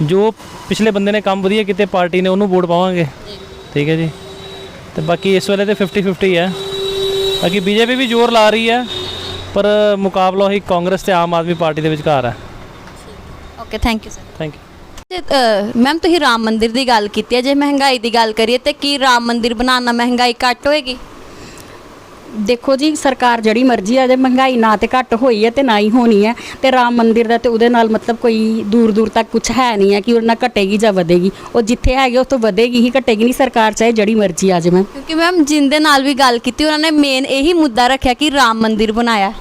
ਜੋ ਪਿਛਲੇ ਬੰਦੇ ਨੇ ਕੰਮ ਵਧੀਆ ਕੀਤੇ ਪਾਰਟੀ ਨੇ ਉਹਨੂੰ ਵੋਟ ਪਾਵਾਂਗੇ। ਠੀਕ ਹੈ ਜੀ। ਤੇ ਬਾਕੀ ਇਸ ਵੇਲੇ ਤੇ 50 50 ਹੈ। ਬਾਕੀ ਬੀਜੇਪੀ ਵੀ ਜ਼ੋਰ ਲਾ ਰਹੀ ਹੈ ਪਰ ਮੁਕਾਬਲਾ ਉਹੀ ਕਾਂਗਰਸ ਤੇ ਆਮ ਆਦਮੀ ਪਾਰਟੀ ਦੇ ਵਿਚਕਾਰ ਹੈ। Okay thank you sir thank you ma'am ਤੁਸੀਂ ਰਾਮ ਮੰਦਿਰ ਦੀ ਗੱਲ ਕੀਤੀ ਹੈ। ਜੇ ਮਹਿੰਗਾਈ ਦੀ ਗੱਲ ਕਰੀਏ ਤੇ ਕੀ ਰਾਮ ਮੰਦਿਰ ਬਣਾਉਣ ਨਾਲ ਮਹਿੰਗਾਈ ਘੱਟ ਹੋਏਗੀ? ਦੇਖੋ ਜੀ ਸਰਕਾਰ ਜਿਹੜੀ ਮਰਜ਼ੀ ਆ ਜੇ ਮਹਿੰਗਾਈ ਨਾ ਤੇ ਘੱਟ ਹੋਈ ਹੈ ਤੇ ਨਾ ਹੀ ਹੋਣੀ ਹੈ। ਤੇ ਰਾਮ ਮੰਦਿਰ ਦਾ ਤੇ ਉਹਦੇ ਨਾਲ ਮਤਲਬ ਕੋਈ ਦੂਰ ਦੂਰ ਤੱਕ ਕੁਝ ਹੈ ਨਹੀਂ ਹੈ ਕਿ ਉਹਦੇ ਨਾਲ ਘਟੇਗੀ ਜਾਂ ਵਧੇਗੀ। ਉਹ ਜਿੱਥੇ ਹੈਗੇ ਉਸ ਤੋਂ ਵਧੇਗੀ ਹੀ ਘਟੇਗੀ ਨਹੀਂ। ਸਰਕਾਰ ਚਾਹੇ ਜਿਹੜੀ ਮਰਜ਼ੀ ਆ ਜਾਵੇ। ਕਿਉਂਕਿ ਮੈਮ ਜਿੰਦੇ ਨਾਲ ਵੀ ਗੱਲ ਕੀਤੀ ਉਹਨਾਂ ਨੇ ਮੇਨ ਇਹੀ ਮੁੱਦਾ ਰੱਖਿਆ ਕਿ ਰਾਮ ਮੰਦਿਰ ਬਣਾਇਆ।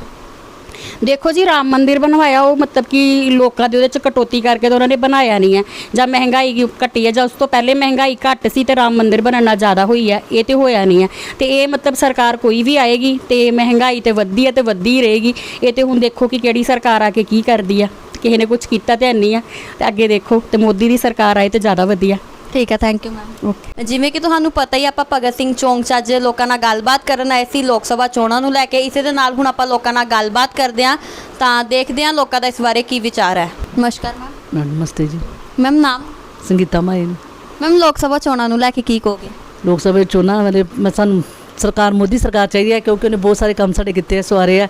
ਦੇਖੋ ਜੀ, ਰਾਮ ਮੰਦਿਰ ਬਣਵਾਇਆ, ਉਹ ਮਤਲਬ ਕਿ ਲੋਕਾਂ ਦੇ ਉਹਦੇ ਚ ਕਟੌਤੀ ਕਰਕੇ ਤਾਂ ਉਹਨਾਂ ਨੇ ਬਣਾਇਆ ਨਹੀਂ ਹੈ। ਜਾਂ ਮਹਿੰਗਾਈ ਘਟੀ ਹੈ, ਜਾਂ ਉਸ ਤੋਂ ਪਹਿਲੇ ਮਹਿੰਗਾਈ ਘੱਟ ਸੀ ਤੇ ਰਾਮ ਮੰਦਿਰ ਬਣਨਾ ਜ਼ਿਆਦਾ ਹੋਈ ਹੈ, ਇਹ ਤੇ ਹੋਇਆ ਨਹੀਂ ਹੈ। ਤੇ ਇਹ ਮਤਲਬ ਸਰਕਾਰ ਕੋਈ ਵੀ ਆਏਗੀ ਤੇ ਮਹਿੰਗਾਈ ਤੇ ਵੱਧਦੀ ਹੈ ਤੇ ਵੱਧਦੀ ਰਹੇਗੀ, ਇਹ ਤੇ ਹੁਣ ਦੇਖੋ ਕਿ ਕਿਹੜੀ ਸਰਕਾਰ ਆ ਕੇ ਕੀ ਕਰਦੀ ਆ ਕਿਸੇ ਨੇ ਕੁਝ ਕੀਤਾ ਤੇ ਨਹੀਂ ਆ ਤੇ ਅੱਗੇ ਦੇਖੋ, ਤੇ ਮੋਦੀ ਦੀ ਸਰਕਾਰ ਆਏ ਤੇ ਜ਼ਿਆਦਾ ਵਧੀਆ। ਠੀਕ ਹੈ ਥੈਂਕ ਯੂ ਮੈਮ ਓਕੇ ਜਿਵੇਂ ਕਿ ਤੁਹਾਨੂੰ ਪਤਾ ਹੀ ਆਪਾਂ ਭਗਤ ਸਿੰਘ ਚੌਂਕ 'ਚ ਅੱਜ ਲੋਕਾਂ ਨਾਲ ਗੱਲਬਾਤ ਕਰਨ ਆਏ ਸੀ ਲੋਕ ਸਭਾ ਚੋਣਾਂ ਨੂੰ ਲੈ ਕੇ। ਇਸੇ ਦੇ ਨਾਲ ਹੁਣ ਆਪਾਂ ਲੋਕਾਂ ਨਾਲ ਗੱਲਬਾਤ ਕਰਦੇ ਹਾਂ। ਤਾਂ ਦੇਖਦੇ ਹਾਂ ਲੋਕਾਂ ਦਾ ਇਸ ਬਾਰੇ ਕੀ ਵਿਚਾਰ ਹੈ। ਨਮਸਕਾਰ ਮੈਮ ਨਮਸਤੇ ਜੀ। ਮੈਮ ਨਾਮ? ਸੰਗੀਤਾ ਮਾਇਨ ਮੈਮ ਲੋਕ ਸਭਾ ਚੋਣਾਂ ਨੂੰ ਲੈ ਕੇ ਕੀ ਕਹੋਗੇ? ਲੋਕ ਸਭਾ ਚੋਣਾਂ ਵਾਲੇ ਮੈਂ ਸਾਨੂੰ ਸਰਕਾਰ ਮੋਦੀ ਸਰਕਾਰ ਚਾਹੀਦੀ ਹੈ ਕਿਉਂਕਿ ਉਹਨੇ ਬਹੁਤ ਸਾਰੇ ਕੰਮ ਸਾਡੇ ਕੀਤੇ ਆ ਸਵਾਰੇ ਆ।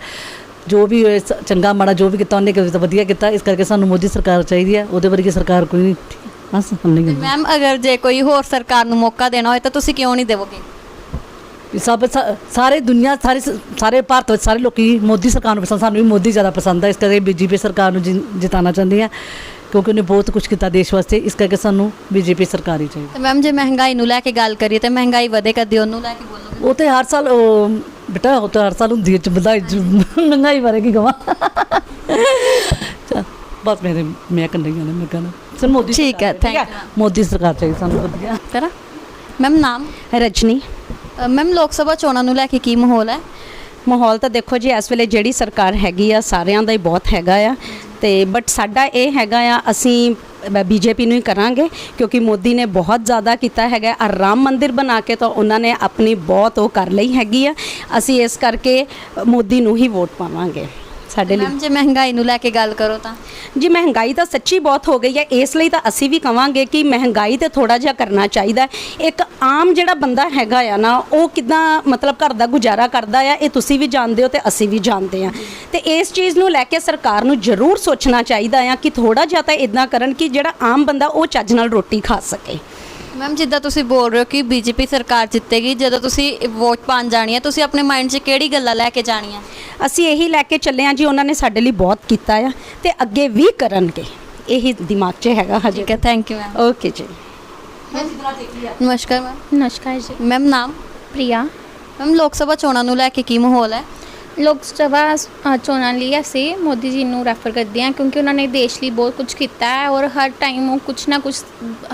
ਜੋ ਵੀ ਹੋਏ ਸ- ਚੰਗਾ ਮਾੜਾ ਜੋ ਵੀ ਕੀਤਾ ਉਹਨੇ ਕੀਤਾ ਵਧੀਆ ਕੀਤਾ। ਇਸ ਕਰਕੇ ਸਾਨੂੰ ਮੋਦੀ ਸਰਕਾਰ ਚਾਹੀਦੀ ਹੈ। ਉਹਦੇ ਵਰਗੀ ਸਰਕਾਰ ਕੋਈ ਨਹੀਂ। ਬਸ ਹੁਣ ਨਹੀਂ ਹੁੰਦੀ। ਮੈਮ ਅਗਰ ਜੇ ਕੋਈ ਹੋਰ ਸਰਕਾਰ ਨੂੰ ਮੌਕਾ ਦੇਣਾ ਹੋਏ ਤਾਂ ਤੁਸੀਂ ਕਿਉਂ ਨਹੀਂ ਦੇਵੋਗੇ? ਵੀ ਸਭ ਸਾ- ਸਾਰੇ ਦੁਨੀਆ ਸਾਰੇ ਸ- ਸਾਰੇ ਭਾਰਤ ਵਿੱਚ ਸਾਰੇ ਲੋਕੀ ਮੋਦੀ ਸਰਕਾਰ ਨੂੰ ਪਸੰਦ ਸਾਨੂੰ ਵੀ ਮੋਦੀ ਜ਼ਿਆਦਾ ਪਸੰਦ ਹੈ ਇਸ ਕਰਕੇ ਬੀਜੇਪੀ ਸਰਕਾਰ ਨੂੰ ਜਿ- ਜਿਤਾਉਣਾ ਚਾਹੁੰਦੇ ਆ ਕਿਉਂਕਿ ਉਹਨੇ ਬਹੁਤ ਕੁਝ ਕੀਤਾ ਦੇਸ਼ ਵਾਸਤੇ। ਇਸ ਕਰਕੇ ਸਾਨੂੰ ਬੀਜੇਪੀ ਸਰਕਾਰ ਹੀ ਚਾਹੀਦੀ। ਤੇ ਮੈਮ ਜੇ ਮਹਿੰਗਾਈ ਨੂੰ ਲੈ ਕੇ ਗੱਲ ਕਰੀਏ ਤੇ ਮਹਿੰਗਾਈ ਵਧੇ ਕਦੇ ਉਹਨੂੰ ਲੈ ਕੇ ਬੋਲੋਗੇ? ਉਹ ਤੇ ਹਰ ਸਾਲ ਉਹ ਬੇਟਾ ਉਹ ਤਾਂ ਹਰ ਸਾਲ ਹੁੰਦੀ ਹੈ ਚ ਵਧਾਈ ਚ ਮਹਿੰਗਾਈ ਬਾਰੇ ਕੀ ਕਵਾਂ? ਬਸ ਮੇਰੇ ਮੈਂ ਕੰਡੀਆਂ ਨੇ ਮੈਂ ਕਹਿੰਦਾ ਸਰ ਮੋਦੀ ਠੀਕ ਹੈ, thank ਹੈ। ਮੋਦੀ ਸਰਕਾਰ ਚਾਹੀਦੀ ਸਾਨੂੰ ਵਧੀਆ। ਕਰਾਂ ਮੈਮ ਨਾਮ? ਰਜਨੀ। ਮੈਮ ਲੋਕ ਸਭਾ ਚੋਣਾਂ ਨੂੰ ਲੈ ਕੇ ਕੀ ਮਾਹੌਲ ਹੈ? ਮਾਹੌਲ ਤਾਂ ਦੇਖੋ ਜੀ ਇਸ ਵੇਲੇ ਜਿਹੜੀ ਸਰਕਾਰ ਹੈਗੀ ਆ ਸਾਰਿਆਂ ਦਾ ਹੀ ਬਹੁਤ ਹੈਗਾ ਆ। ਤੇ ਬਟ ਸਾਡਾ ਇਹ ਹੈਗਾ ਆ ਅਸੀਂ ਬੀਜੇਪੀ ਨੂੰ ਹੀ ਕਰਾਂਗੇ ਕਿਉਂਕਿ ਮੋਦੀ ਨੇ ਬਹੁਤ ਜ਼ਿਆਦਾ ਕੀਤਾ ਹੈਗਾ ਔਰ ਰਾਮ ਮੰਦਿਰ ਬਣਾ ਕੇ ਤਾਂ ਉਹਨਾਂ ਨੇ ਆਪਣੀ ਬਹੁਤ ਉਹ ਕਰ ਲਈ ਹੈਗੀ ਆ। ਅਸੀਂ ਇਸ ਕਰਕੇ ਮੋਦੀ ਨੂੰ ਹੀ ਵੋਟ ਪਾਵਾਂਗੇ। ਸਾਡੇ ਲਈ। ਮੈਮ ਜੇ ਮਹਿੰਗਾਈ ਨੂੰ ਲੈ ਕੇ ਗੱਲ ਕਰੋ ਤਾਂ। ਜੀ ਮਹਿੰਗਾਈ ਤਾਂ ਸੱਚੀ ਬਹੁਤ ਹੋ ਗਈ ਹੈ। ਇਸ ਲਈ ਤਾਂ ਅਸੀਂ ਵੀ ਕਵਾਂਗੇ ਕਿ ਮਹਿੰਗਾਈ ਤੇ ਥੋੜਾ ਜਿਹਾ ਕਰਨਾ ਚਾਹੀਦਾ ਹੈ। ਇੱਕ ਆਮ ਜਿਹੜਾ ਬੰਦਾ ਹੈਗਾ ਆ ਨਾ ਉਹ ਕਿਦਾਂ ਮਤਲਬ ਘਰ ਦਾ ਗੁਜ਼ਾਰਾ ਕਰਦਾ ਆ ਇਹ ਤੁਸੀਂ ਵੀ ਜਾਣਦੇ ਹੋ ਤੇ ਅਸੀਂ ਵੀ ਜਾਣਦੇ ਆ ਤੇ ਇਸ ਚੀਜ਼ ਨੂੰ ਲੈ ਕੇ ਸਰਕਾਰ ਨੂੰ ਜ਼ਰੂਰ ਸੋਚਣਾ ਚਾਹੀਦਾ ਆ ਕਿ ਥੋੜਾ ਜਿਹਾ ਤਾਂ ਇਦਾਂ ਕਰਨ ਕਿ ਜਿਹੜਾ ਆਮ ਬੰਦਾ ਉਹ ਚੱਜ ਨਾਲ ਰੋਟੀ ਖਾ ਸਕੇ। ਮੈਮ ਜਿੱਦਾਂ ਤੁਸੀਂ ਬੋਲ ਰਹੇ ਹੋ ਕਿ ਬੀਜੇਪੀ ਸਰਕਾਰ ਜਿੱਤੇਗੀ ਜਦੋਂ ਤੁਸੀਂ ਵੋਟ ਪਾਣ ਜਾਣੀ ਹੈ ਤੁਸੀਂ ਆਪਣੇ ਮਾਈਂਡ 'ਚ ਕਿਹੜੀ ਗੱਲਾਂ ਲੈ ਕੇ ਜਾਣੀਆਂ? ਅਸੀਂ ਇਹੀ ਲੈ ਕੇ ਚੱਲੇ ਆ ਜੀ ਉਹਨਾਂ ਨੇ ਸਾਡੇ ਲਈ ਬਹੁਤ ਕੀਤਾ ਆ ਤੇ ਅੱਗੇ ਵੀ ਕਰਨਗੇ। ਇਹੀ ਦਿਮਾਗ 'ਚ ਹੈਗਾ ਹਜੇ। ਠੀਕ ਹੈ ਥੈਂਕ ਯੂ ਮੈਮ ਓਕੇ ਜੀ। ਨਮਸਕਾਰ ਮੈਮ ਨਮਸਕਾਰ ਜੀ। ਮੈਮ ਨਾਮ? ਪ੍ਰਿਆ। ਮੈਮ ਲੋਕ ਸਭਾ ਚੋਣਾਂ ਨੂੰ ਲੈ ਕੇ ਕੀ ਮਾਹੌਲ ਹੈ? ਲੋਕ ਸਭਾ ਅ, ਚੋਣਾਂ ਲਈ ਅਸੀਂ ਮੋਦੀ ਜੀ ਨੂੰ ਰੈਫਰ ਕਰਦੇ ਹਾਂ ਕਿਉਂਕਿ ਉਹਨਾਂ ਨੇ ਦੇਸ਼ ਲਈ ਬਹੁਤ ਕੁਝ ਕੀਤਾ ਹੈ ਔਰ ਹਰ ਟਾਈਮ ਉਹ ਕੁਝ ਨਾ ਕੁਝ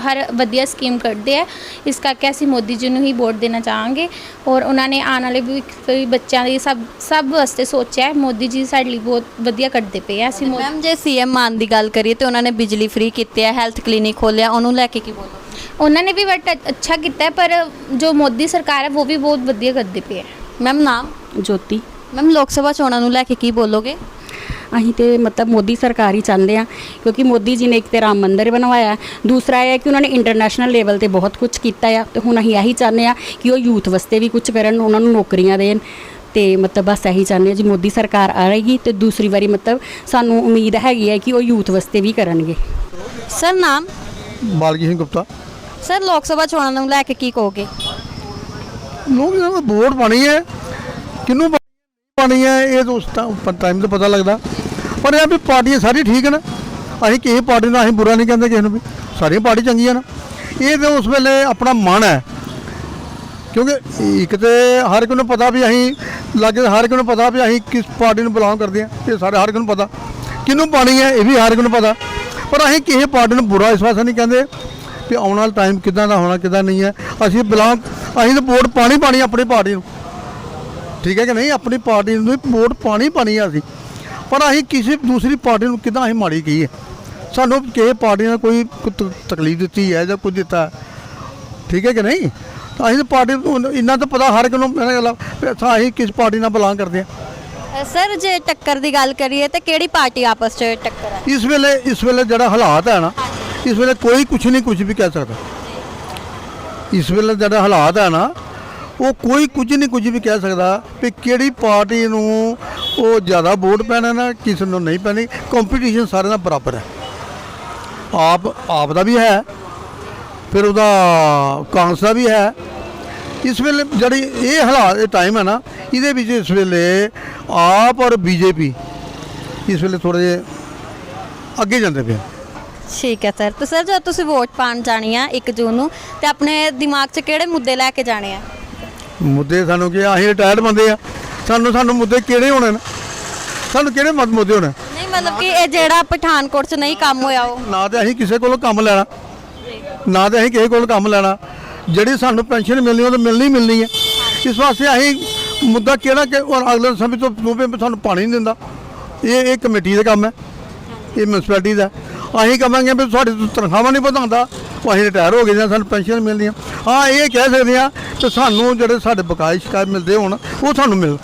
ਹਰ ਵਧੀਆ ਸਕੀਮ ਕੱਢਦੇ ਆ ਇਸ ਕਰਕੇ ਅਸੀਂ ਮੋਦੀ ਜੀ ਨੂੰ ਹੀ ਵੋਟ ਦੇਣਾ ਚਾਹਾਂਗੇ ਔਰ ਉਹਨਾਂ ਨੇ ਆਉਣ ਵਾਲੇ ਭਵਿੱਖ ਲਈ ਬੱਚਿਆਂ ਲਈ ਸਭ ਸਭ ਵਾਸਤੇ ਸੋਚਿਆ ਹੈ। ਮੋਦੀ ਜੀ ਸਾਡੇ ਲਈ ਬਹੁਤ ਵਧੀਆ ਕੱਢਦੇ ਪਏ ਆ। ਅਸੀਂ ਮੋ- ਮੈਮ ਜੇ ਸੀਐਮ ਮਾਨ ਦੀ ਗੱਲ ਕਰੀਏ ਤੇ ਉਹਨਾਂ ਨੇ ਬਿਜਲੀ ਫ੍ਰੀ ਕੀਤੀ ਹੈ ਹੈਲਥ ਕਲੀਨਿਕ ਖੋਲਿਆ ਉਹਨੂੰ ਲੈ ਕੇ ਕੀ ਬੋਲੋਗੇ ਉਹਨਾਂ ਨੇ ਵੀ ਬਟ ਅੱਛਾ ਕੀਤਾ ਹੈ ਪਰ ਜੋ ਮੋਦੀ ਸਰਕਾਰ ਹੈ ਉਹ ਵੀ ਬਹੁਤ ਵਧੀਆ ਕਰਦੇ ਪਏ ਹੈ ਮੈਮ ਨਾਮ? ਜੋਤੀ। ਮੈਮ ਲੋਕ ਸਭਾ ਚੋਣਾਂ ਨੂੰ ਲੈ ਕੇ ਕੀ ਬੋਲੋਗੇ? ਅਸੀਂ ਤੇ ਮਤਲਬ ਮੋਦੀ ਸਰਕਾਰ ਹੀ ਚਾਹੁੰਦੇ ਆ ਕਿਉਂਕਿ ਮੋਦੀ ਜੀ ਨੇ ਇੱਕ ਤੇ ਰਾਮ ਮੰਦਿਰ ਬਣਵਾਇਆ ਦੂਸਰਾ ਇਹ ਹੈ ਕਿ ਉਹਨਾਂ ਨੇ ਇੰਟਰਨੈਸ਼ਨਲ ਲੈਵਲ ਤੇ ਬਹੁਤ ਕੁਝ ਕੀਤਾ ਆ ਤੇ ਹੁਣ ਅਸੀਂ ਇਹੀ ਚਾਹੁੰਦੇ ਆ ਕਿ ਉਹ ਯੂਥ ਵਾਸਤੇ ਵੀ ਕੁਝ ਕਰਨ ਉਹਨਾਂ ਨੂੰ ਨੌਕਰੀਆਂ ਦੇਣ ਤੇ ਮਤਲਬ ਬਸ ਇਹੀ ਚਾਹੁੰਦੇ ਆ ਜੀ ਮੋਦੀ ਸਰਕਾਰ ਆਏਗੀ ਤੇ ਦੂਸਰੀ ਵਾਰੀ ਮਤਲਬ ਸਾਨੂੰ ਉਮੀਦ ਹੈਗੀ ਹੈ ਕਿ ਉਹ ਯੂਥ ਵਾਸਤੇ ਵੀ ਕਰਨਗੇ। ਸਰ ਨਾਮ? ਬਾਲਜੀ ਸਿੰਘ ਗੁਪਤਾ। ਸਰ ਲੋਕ ਸਭਾ ਚੋਣਾਂ ਨੂੰ ਲੈ ਕੇ ਕੀ ਕਹੋਗੇ? ਲੋਕ ਨੂੰ ਵੋਟ ਪਾਣੀ ਹੈ ਕਿਹਨੂੰ ਪਾਣੀ ਹੈ ਇਹ ਤਾਂ ਉਸ ਟਾਈਮ ਤੇ ਪਤਾ ਲੱਗਦਾ। ਪਰ ਇਹ ਆ ਵੀ ਪਾਰਟੀਆਂ ਸਾਰੀ ਠੀਕ ਨੇ। ਅਸੀਂ ਕਿਸੇ ਪਾਰਟੀ ਨੂੰ ਅਸੀਂ ਬੁਰਾ ਨਹੀਂ ਕਹਿੰਦੇ ਕਿਸੇ ਨੂੰ ਵੀ। ਸਾਰੀਆਂ ਪਾਰਟੀ ਚੰਗੀਆਂ ਨੇ। ਇਹ ਤਾਂ ਉਸ ਵੇਲੇ ਆਪਣਾ ਮਨ ਹੈ। ਕਿਉਂਕਿ ਇੱਕ ਤੇ ਹਰ ਇੱਕ ਨੂੰ ਪਤਾ ਵੀ ਅਸੀਂ ਲੱਗੇ ਹਰ ਇੱਕ ਨੂੰ ਪਤਾ ਵੀ ਅਸੀਂ ਕਿਸ ਪਾਰਟੀ ਨੂੰ ਬਿਲੋਂਗ ਕਰਦੇ ਹਾਂ। ਇਹ ਸਾਰੇ ਹਰ ਇੱਕ ਨੂੰ ਪਤਾ। ਕਿਹਨੂੰ ਪਾਣੀ ਹੈ, ਇਹ ਵੀ ਹਰ ਇੱਕ ਨੂੰ ਪਤਾ। ਪਰ ਅਸੀਂ ਕਿਸੇ ਪਾਰਟੀ ਨੂੰ ਬੁਰਾ ਇਸ ਵਾਸਤੇ ਨਹੀਂ ਕਹਿੰਦੇ ਵੀ ਆਉਣ ਵਾਲਾ ਟਾਈਮ ਕਿਦਾਂ ਦਾ ਹੋਣਾ, ਕਿਦਾਂ ਨਹੀਂ ਹੈ। ਅਸੀਂ ਬਿਲੋਂਗ ਅਸੀਂ ਤਾਂ ਵੋਟ ਪਾਣੀ ਪਾਣੀ ਆਪਣੀ ਪਾਰਟੀ ਨੂੰ। ਠੀਕ ਹੈ ਕਿ ਨਹੀਂ? ਆਪਣੀ ਪਾਰਟੀ ਨੂੰ ਵੋਟ ਪਾਣੀ ਪਾਣੀ ਆ ਅਸੀਂ। ਪਰ ਅਸੀਂ ਕਿਸੇ ਦੂਸਰੀ ਪਾਰਟੀ ਨੂੰ ਕਿਦਾਂ ਅਸੀਂ ਮਾੜੀ ਕਹੀਏ? ਸਾਨੂੰ ਕਿਸੇ ਪਾਰਟੀ ਨੇ ਕੋਈ ਤਕਲੀਫ ਦਿੱਤੀ ਹੈ ਜਾਂ ਕੁਝ ਦਿੱਤਾ। ਹੈ। ਠੀਕ ਹੈ ਕਿ ਨਹੀਂ? ਤਾਂ ਅਸੀਂ ਪਾਰਟੀ ਨੂੰ ਇੰਨਾ ਤਾਂ ਪਤਾ ਹਰ ਇੱਕ ਨੂੰ ਅੱਛਾ ਅਸੀਂ ਕਿਸ ਪਾਰਟੀ ਨਾਲ ਬਿਲੋਂਗ ਕਰਦੇ ਹਾਂ। ਸਰ ਜੇ ਟੱਕਰ ਦੀ ਗੱਲ ਕਰੀਏ ਤੇ ਕਿਹੜੀ ਪਾਰਟੀ ਆਪਸ 'ਚ ਟੱਕਰ ਹੈ? ਇਸ ਵੇਲੇ ਇਸ ਵੇਲੇ ਜਿਹੜਾ ਹਾਲਾਤ ਹੈ ਨਾ ਇਸ ਵੇਲੇ ਕੋਈ ਕੁਝ ਨਹੀਂ ਕੁਝ ਵੀ ਕਹਿ ਸਕਦਾ। ਇਸ ਵੇਲੇ ਜਿਹੜਾ ਹਾਲਾਤ ਹੈ ਨਾ ਉਹ ਕੋਈ ਕੁਝ ਨਹੀਂ ਕੁਝ ਵੀ ਕਹਿ ਸਕਦਾ ਵੀ ਕਿਹੜੀ ਪਾਰਟੀ ਨੂੰ ਉਹ ਜ਼ਿਆਦਾ ਵੋਟ ਪੈਣਾ ਨਾ, ਕਿਸੇ ਨੂੰ ਨਹੀਂ ਪੈਣੀ। ਕੰਪੀਟੀਸ਼ਨ ਸਾਰਿਆਂ ਦਾ ਬਰਾਬਰ ਹੈ। ਆਪ ਆਪ ਦਾ ਵੀ ਹੈ, ਫਿਰ ਉਹਦਾ ਕਾਂਗਰਸ ਦਾ ਵੀ ਹੈ। ਇਸ ਵੇਲੇ ਜਿਹੜੀ ਇਹ ਹਾਲਾਤ, ਇਹ ਟਾਈਮ ਹੈ ਨਾ, ਇਹਦੇ ਵਿੱਚ ਇਸ ਵੇਲੇ ਆਪ ਔਰ ਬੀਜੇਪੀ ਇਸ ਵੇਲੇ ਥੋੜੇ ਜਿਹੇ ਅੱਗੇ ਜਾਂਦੇ ਪਏ ਠੀਕ ਹੈ ਸਰ। ਤੇ ਸਰ, ਜਦ ਤੁਸੀਂ ਵੋਟ ਪਾਣ ਜਾਣੀ ਆ 1 ਜੂਨ ਨੂੰ, ਤੇ ਆਪਣੇ ਦਿਮਾਗ 'ਚ ਕਿਹੜੇ ਮੁੱਦੇ ਲੈ ਕੇ ਜਾਣੇ ਆ? ਮੁੱਦੇ ਸਾਨੂੰ ਕੀ ਅਸੀਂ ਰਿਟਾਇਰਡ ਬੰਦੇ ਆ। ਸਾਨੂੰ ਸਾਨੂੰ ਮੁੱਦੇ ਕਿਹੜੇ ਹੋਣੇ ਨੇ? ਸਾਨੂੰ ਕਿਹੜੇ ਮਤ ਮੁੱਦੇ ਹੋਣੇ? ਨਹੀਂ ਮਤਲਬ ਕਿ ਇਹ ਜਿਹੜਾ ਪਠਾਨਕੋਟ 'ਚ ਨਹੀਂ ਕੰਮ ਹੋਇਆ ਉਹ। ਨਾ ਤੇ ਅਸੀਂ ਕਿਸੇ ਕੋਲੋਂ ਕੰਮ ਲੈਣਾ। ਨਾ ਤੇ ਅਸੀਂ ਕਿਸੇ ਕੋਲ ਕੰਮ ਲੈਣਾ। ਜਿਹੜੀ ਸਾਨੂੰ ਪੈਨਸ਼ਨ ਮਿਲਣੀ ਉਹ ਤਾਂ ਮਿਲਣੀ ਮਿਲਣੀ ਹੈ ਇਸ ਵਾਸਤੇ ਅਸੀਂ ਮੁੱਦਾ ਕਿਹੜਾ ਕਿ ਔਰ ਅਗਲੇ ਸਮੇਂ ਤੋਂ ਵਿੱਚ ਸਾਨੂੰ ਪਾਣੀ ਨਹੀਂ ਦਿੰਦਾ। ਇਹ ਇਹ ਕਮੇਟੀ ਦਾ ਕੰਮ ਹੈ। ਇਹ ਮਿਊਨਿਸਪੈਲਿਟੀ ਦਾ। ਅਸੀਂ ਕਹਾਂਗੇ ਵੀ ਤੁਹਾਡੀ ਤਨਖਾਹਾਂ ਨਹੀਂ ਵਧਾਉਂਦਾ। ਉਹ ਅਸੀਂ ਰਿਟਾਇਰ ਹੋ ਗਏ ਜਾਂ ਸਾਨੂੰ ਪੈਨਸ਼ਨ ਮਿਲਦੀ ਆ ਹਾਂ ਇਹ ਕਹਿ ਸਕਦੇ ਆ ਕਿ ਸਾਨੂੰ ਜਿਹੜੇ ਸਾਡੇ ਬਕਾਏ ਸ਼ਿਕਾਇਤ ਮਿਲਦੇ ਹੋਣ ਉਹ ਸਾਨੂੰ ਮਿਲ।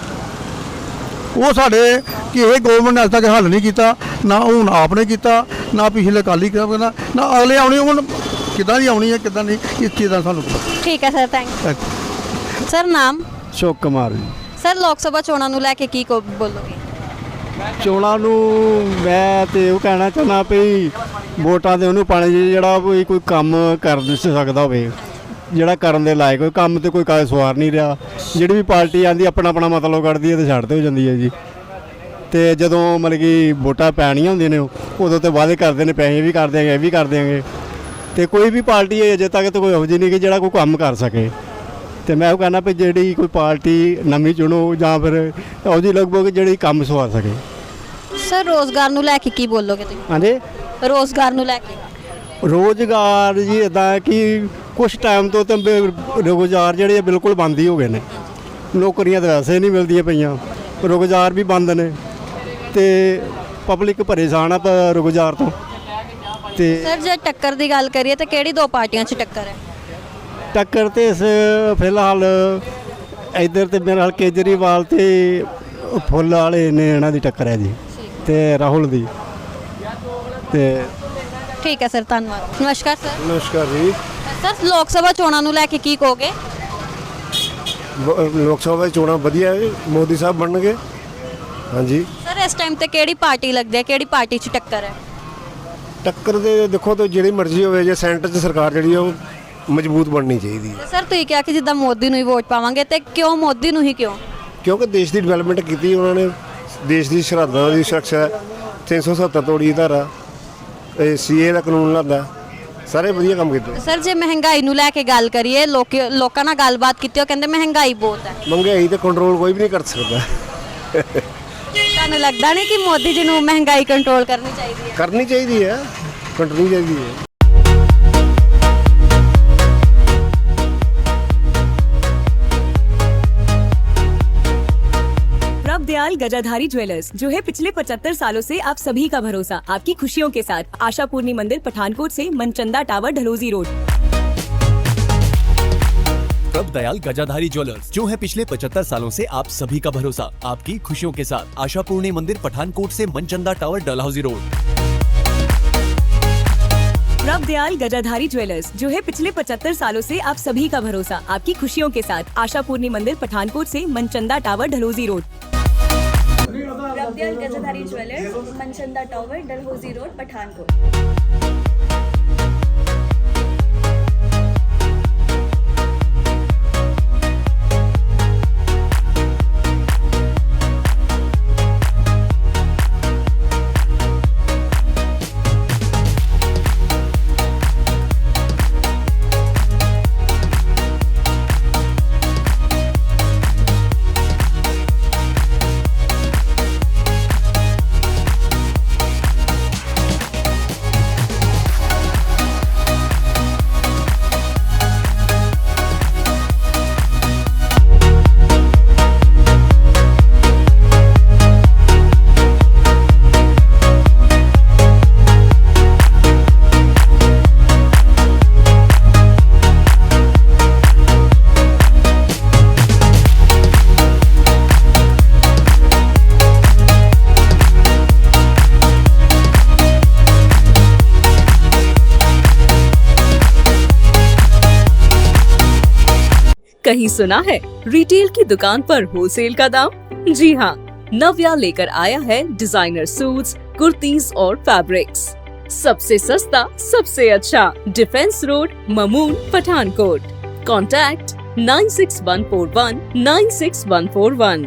ਉਹ ਸਾਡੇ ਕਿ ਇਹ ਗਵਰਨਮੈਂਟ ਨੇ ਅੱਜ ਤੱਕ ਹੱਲ ਨਹੀਂ ਕੀਤਾ ਨਾ ਹੁਣ ਆਪ ਨੇ ਕੀਤਾ ਨਾ ਪਿਛਲੇ ਕਾਲੀ ਕਰਨਾ ਨਾ ਅਗਲੇ ਆਉਣੀ ਹੁਣ ਕਿੱਦਾਂ ਦੀ ਆਉਣੀ ਹੈ ਕਿੱਦਾਂ ਨਹੀਂ ਇਸ ਚੀਜ਼ ਦਾ ਸਾਨੂੰ ਪਤਾ। ਠੀਕ ਹੈ ਸਰ ਥੈਂਕ ਹੈ। ਸਰ ਨਾਮ? ਸ਼ੋਕ ਕੁਮਾਰ ਜੀ। ਸਰ ਲੋਕ ਸਭਾ ਚੋਣਾਂ ਨੂੰ ਲੈ ਕੇ ਕੀ ਬੋਲੋਗੇ? ਚੋਣਾਂ ਨੂੰ ਮੈਂ ਤੇ ਉਹ ਕਹਿਣਾ ਚਾਹੁੰਦਾ ਵੀ ਵੋਟਾਂ ਦੇ ਉਹਨੂੰ ਪਾਣੇ ਜੀ ਜਿਹੜਾ ਕੋਈ ਕੋਈ ਕੰਮ ਕਰ ਸ- ਸਕਦਾ ਹੋਵੇ ਜਿਹੜਾ ਕਰਨ ਦੇ ਲਾਇਕ ਕੋਈ ਕੰਮ ਤੇ ਕੋਈ ਕਾਇ ਸਵਾਰ ਨਹੀਂ ਰਿਹਾ। ਜਿਹੜੀ ਵੀ ਪਾਰਟੀ ਆਂਦੀ ਆਪਣਾ ਆਪਣਾ ਮਤਲਬ ਕੱਢਦੀ ਹੈ ਤੇ ਛੱਡ ਤੇ ਹੋ ਜਾਂਦੀ ਹੈ ਜੀ। ਤੇ ਜਦੋਂ ਮਤਲਬ ਕਿ ਵੋਟਾਂ ਪੈਣੀਆਂ ਹੁੰਦੀਆਂ ਨੇ ਉਦੋਂ ਤੇ ਵਾਅਦੇ ਕਰਦੇ ਨੇ ਪੈਸੇ ਵੀ ਕਰ ਦਿਆਂਗੇ ਇਹ ਵੀ ਕਰ ਦਿਆਂਗੇ। ਤੇ ਕੋਈ ਵੀ ਪਾਰਟੀ ਹੈ ਅਜੇ ਤੱਕ ਤਾਂ ਕੋਈ ਇਹੋ ਜਿਹੀ ਨਹੀਂ ਕਿ ਜਿਹੜਾ ਕੋਈ ਕੰਮ ਕਰ ਸਕੇ। ਤੇ ਮੈਂ ਉਹ ਕਹਿੰਦਾ ਵੀ ਜਿਹੜੀ ਕੋਈ ਪਾਰਟੀ ਨਵੀਂ ਚੁਣੋ ਜਾਂ ਫਿਰ ਜਿਹੀ ਲਗਭਗ ਜਿਹੜੀ ਕੰਮ ਸਵਾਰ ਸਕੇ। ਸਰ ਰੋਜ਼ਗਾਰ ਨੂੰ ਲੈ ਕੇ ਕੀ ਬੋਲੋਗੇ ਤੁਸੀਂ? ਹਾਂਜੀ? ਰੋਜ਼ਗਾਰ ਨੂੰ ਲੈ ਕੇ? ਰੋਜ਼ਗਾਰ ਜੀ ਇਦਾਂ ਕਿ ਕੁਝ ਟਾਈਮ ਤੋਂ ਤਾਂ ਬ- ਰੁਜ਼ਗਾਰ ਜਿਹੜੇ ਆ ਬਿਲਕੁਲ ਬੰਦ ਹੀ ਹੋ ਗਏ ਨੇ। ਨੌਕਰੀਆਂ ਤਾਂ ਵੈਸੇ ਨਹੀਂ ਮਿਲਦੀਆਂ ਪਈਆਂ। ਰੁਜ਼ਗਾਰ ਵੀ ਬੰਦ ਨੇ ਤੇ ਪਬਲਿਕ ਪਰੇਸ਼ਾਨ ਆ ਪ- ਰੁਜ਼ਗਾਰ ਤੋਂ। ਤੇ ਸਰ ਜੇ ਟੱਕਰ ਦੀ ਗੱਲ ਕਰੀਏ ਤਾਂ ਕਿਹੜੀ ਦੋ ਪਾਰਟੀਆਂ 'ਚ ਟੱਕਰ ਹੈ? ਟੱਕਰ ਤੇ ਇਸ ਫਿਲਹਾਲ ਇੱਧਰ ਤੇ ਮੇਰੇ ਨਾਲ ਕੇਜਰੀਵਾਲ ਤੇ ਫੁੱਲ ਵਾਲੇ ਨੇ ਇਹਨਾਂ ਦੀ ਟੱਕਰ ਹੈ ਜੀ ਤੇ ਰਾਹੁਲ ਦੀ। ਤੇ ਠੀਕ ਹੈ ਸਰ ਧੰਨਵਾਦ। ਨਮਸਕਾਰ ਸਰ। ਨਮਸਕਾਰ ਜੀ। ਸਰ ਲੋਕ ਸਭਾ ਚੋਣਾਂ ਨੂੰ ਲੈ ਕੇ ਕੀ ਕਹੋਗੇ? ਲੋਕ ਸਭਾ ਚੋਣਾਂ ਵਧੀਆ ਹੈ ਮੋਦੀ ਸਾਹਿਬ ਬਣਨਗੇ। ਹਾਂਜੀ। ਸਰ ਇਸ ਟਾਈਮ ਤੇ ਕਿਹੜੀ ਪਾਰਟੀ ਲੱਗਦੀ ਹੈ? ਕਿਹੜੀ ਪਾਰਟੀ 'ਚ ਟੱਕਰ ਹੈ? ਟੱਕਰ ਦੇ ਦੇਖੋ ਤਾਂ ਜਿਹੜੀ ਮਰਜ਼ੀ ਹੋਵੇ ਜੇ ਸੈਂਟਰ 'ਚ ਸਰਕਾਰ ਜਿਹੜੀ ਆ ਉਹ ਮਜ਼ਬੂਤ ਬਣਨੀ ਚਾਹੀਦੀ ਹੈ। ਸਰ ਤੁਸੀਂ ਕਿਹਾ ਕਿ ਜਿੱਦਾਂ ਮੋਦੀ ਨੂੰ ਹੀ ਵੋਟ ਪਾਵਾਂਗੇ ਤੇ ਕਿਉਂ ਮੋਦੀ ਨੂੰ ਹੀ ਕਿਉਂ? ਕਿਉਂਕਿ ਦੇਸ਼ ਦੀ ਡਿਵੈਲਪਮੈਂਟ ਕੀਤੀ ਉਹਨਾਂ ਨੇ ਦੇਸ਼ ਦੀ ਸਰਹੱਦਾਂ ਦੀ ਸੁਰੱਖਿਆ 370 ਤੋੜੀ ਧਾਰਾ। ਸੀਏ ਦਾ ਕਾਨੂੰਨ ਲਾਦਾ ਸਾਰੇ ਵਧੀਆ ਕੰਮ ਕੀਤੇ। ਸਰ ਜੇ ਮਹਿੰਗਾਈ ਨੂੰ ਲੈ ਕੇ ਗੱਲ ਕਰੀਏ ਲੋਕ ਲੋਕਾਂ ਨਾਲ ਗੱਲਬਾਤ ਕੀਤੀ ਉਹ ਕਹਿੰਦੇ ਮਹਿੰਗਾਈ ਬਹੁਤ ਹੈ। ਮਹਿੰਗਾਈ ਤੇ ਕੰਟਰੋਲ ਕੋਈ ਵੀ ਨਹੀਂ ਕਰ ਸਕਦਾ। ਤੁਹਾਨੂੰ ਲੱਗਦਾ ਨਹੀਂ ਕਿ ਮੋਦੀ ਜੀ ਨੂੰ ਮਹਿੰਗਾਈ ਕੰਟਰੋਲ ਕਰਨੀ ਚਾਹੀਦੀ ਹੈ? ਕਰਨੀ ਚਾਹੀਦੀ ਹੈ। ਕੰਟਰੋਲ ਚਾਹੀਦੀ ਹੈ। प्रभ गजाधारी ज्वेलर्स जो है पिछले 75 सालों से आप सभी का भरोसा आपकी खुशियों के साथ। आशा पूर्णी मंदिर पठानकोट से मनचंदा टावर ढलोजी रोड। प्रभ दयाल गजाधारी ज्वेलर्स जो है पिछले 75 सालों से आप सभी का भरोसा आपकी खुशियों के साथ। आशा पूर्णी मंदिर पठानकोट से मनचंदा टावर डलहौजी रोड। प्रभ दयाल गजाधारी ज्वेलर्स जो है पिछले 75 सालों से आप सभी का भरोसा आपकी खुशियों के साथ। आशा पूर्णी मंदिर पठानकोट से Manchanda tower Dalhousie road. Prabhdayal Gajadhari jewellers Manchanda tower Dalhousie road Pathankot कहीं सुना है रिटेल की दुकान पर होलसेल का दाम? जी हाँ नव्या लेकर आया है डिज़ाइनर सूट्स कुर्तीज और फैब्रिक्स सबसे सस्ता, सबसे अच्छा defence road Mamun Pathankot. Contact nine six one four one nine six one four one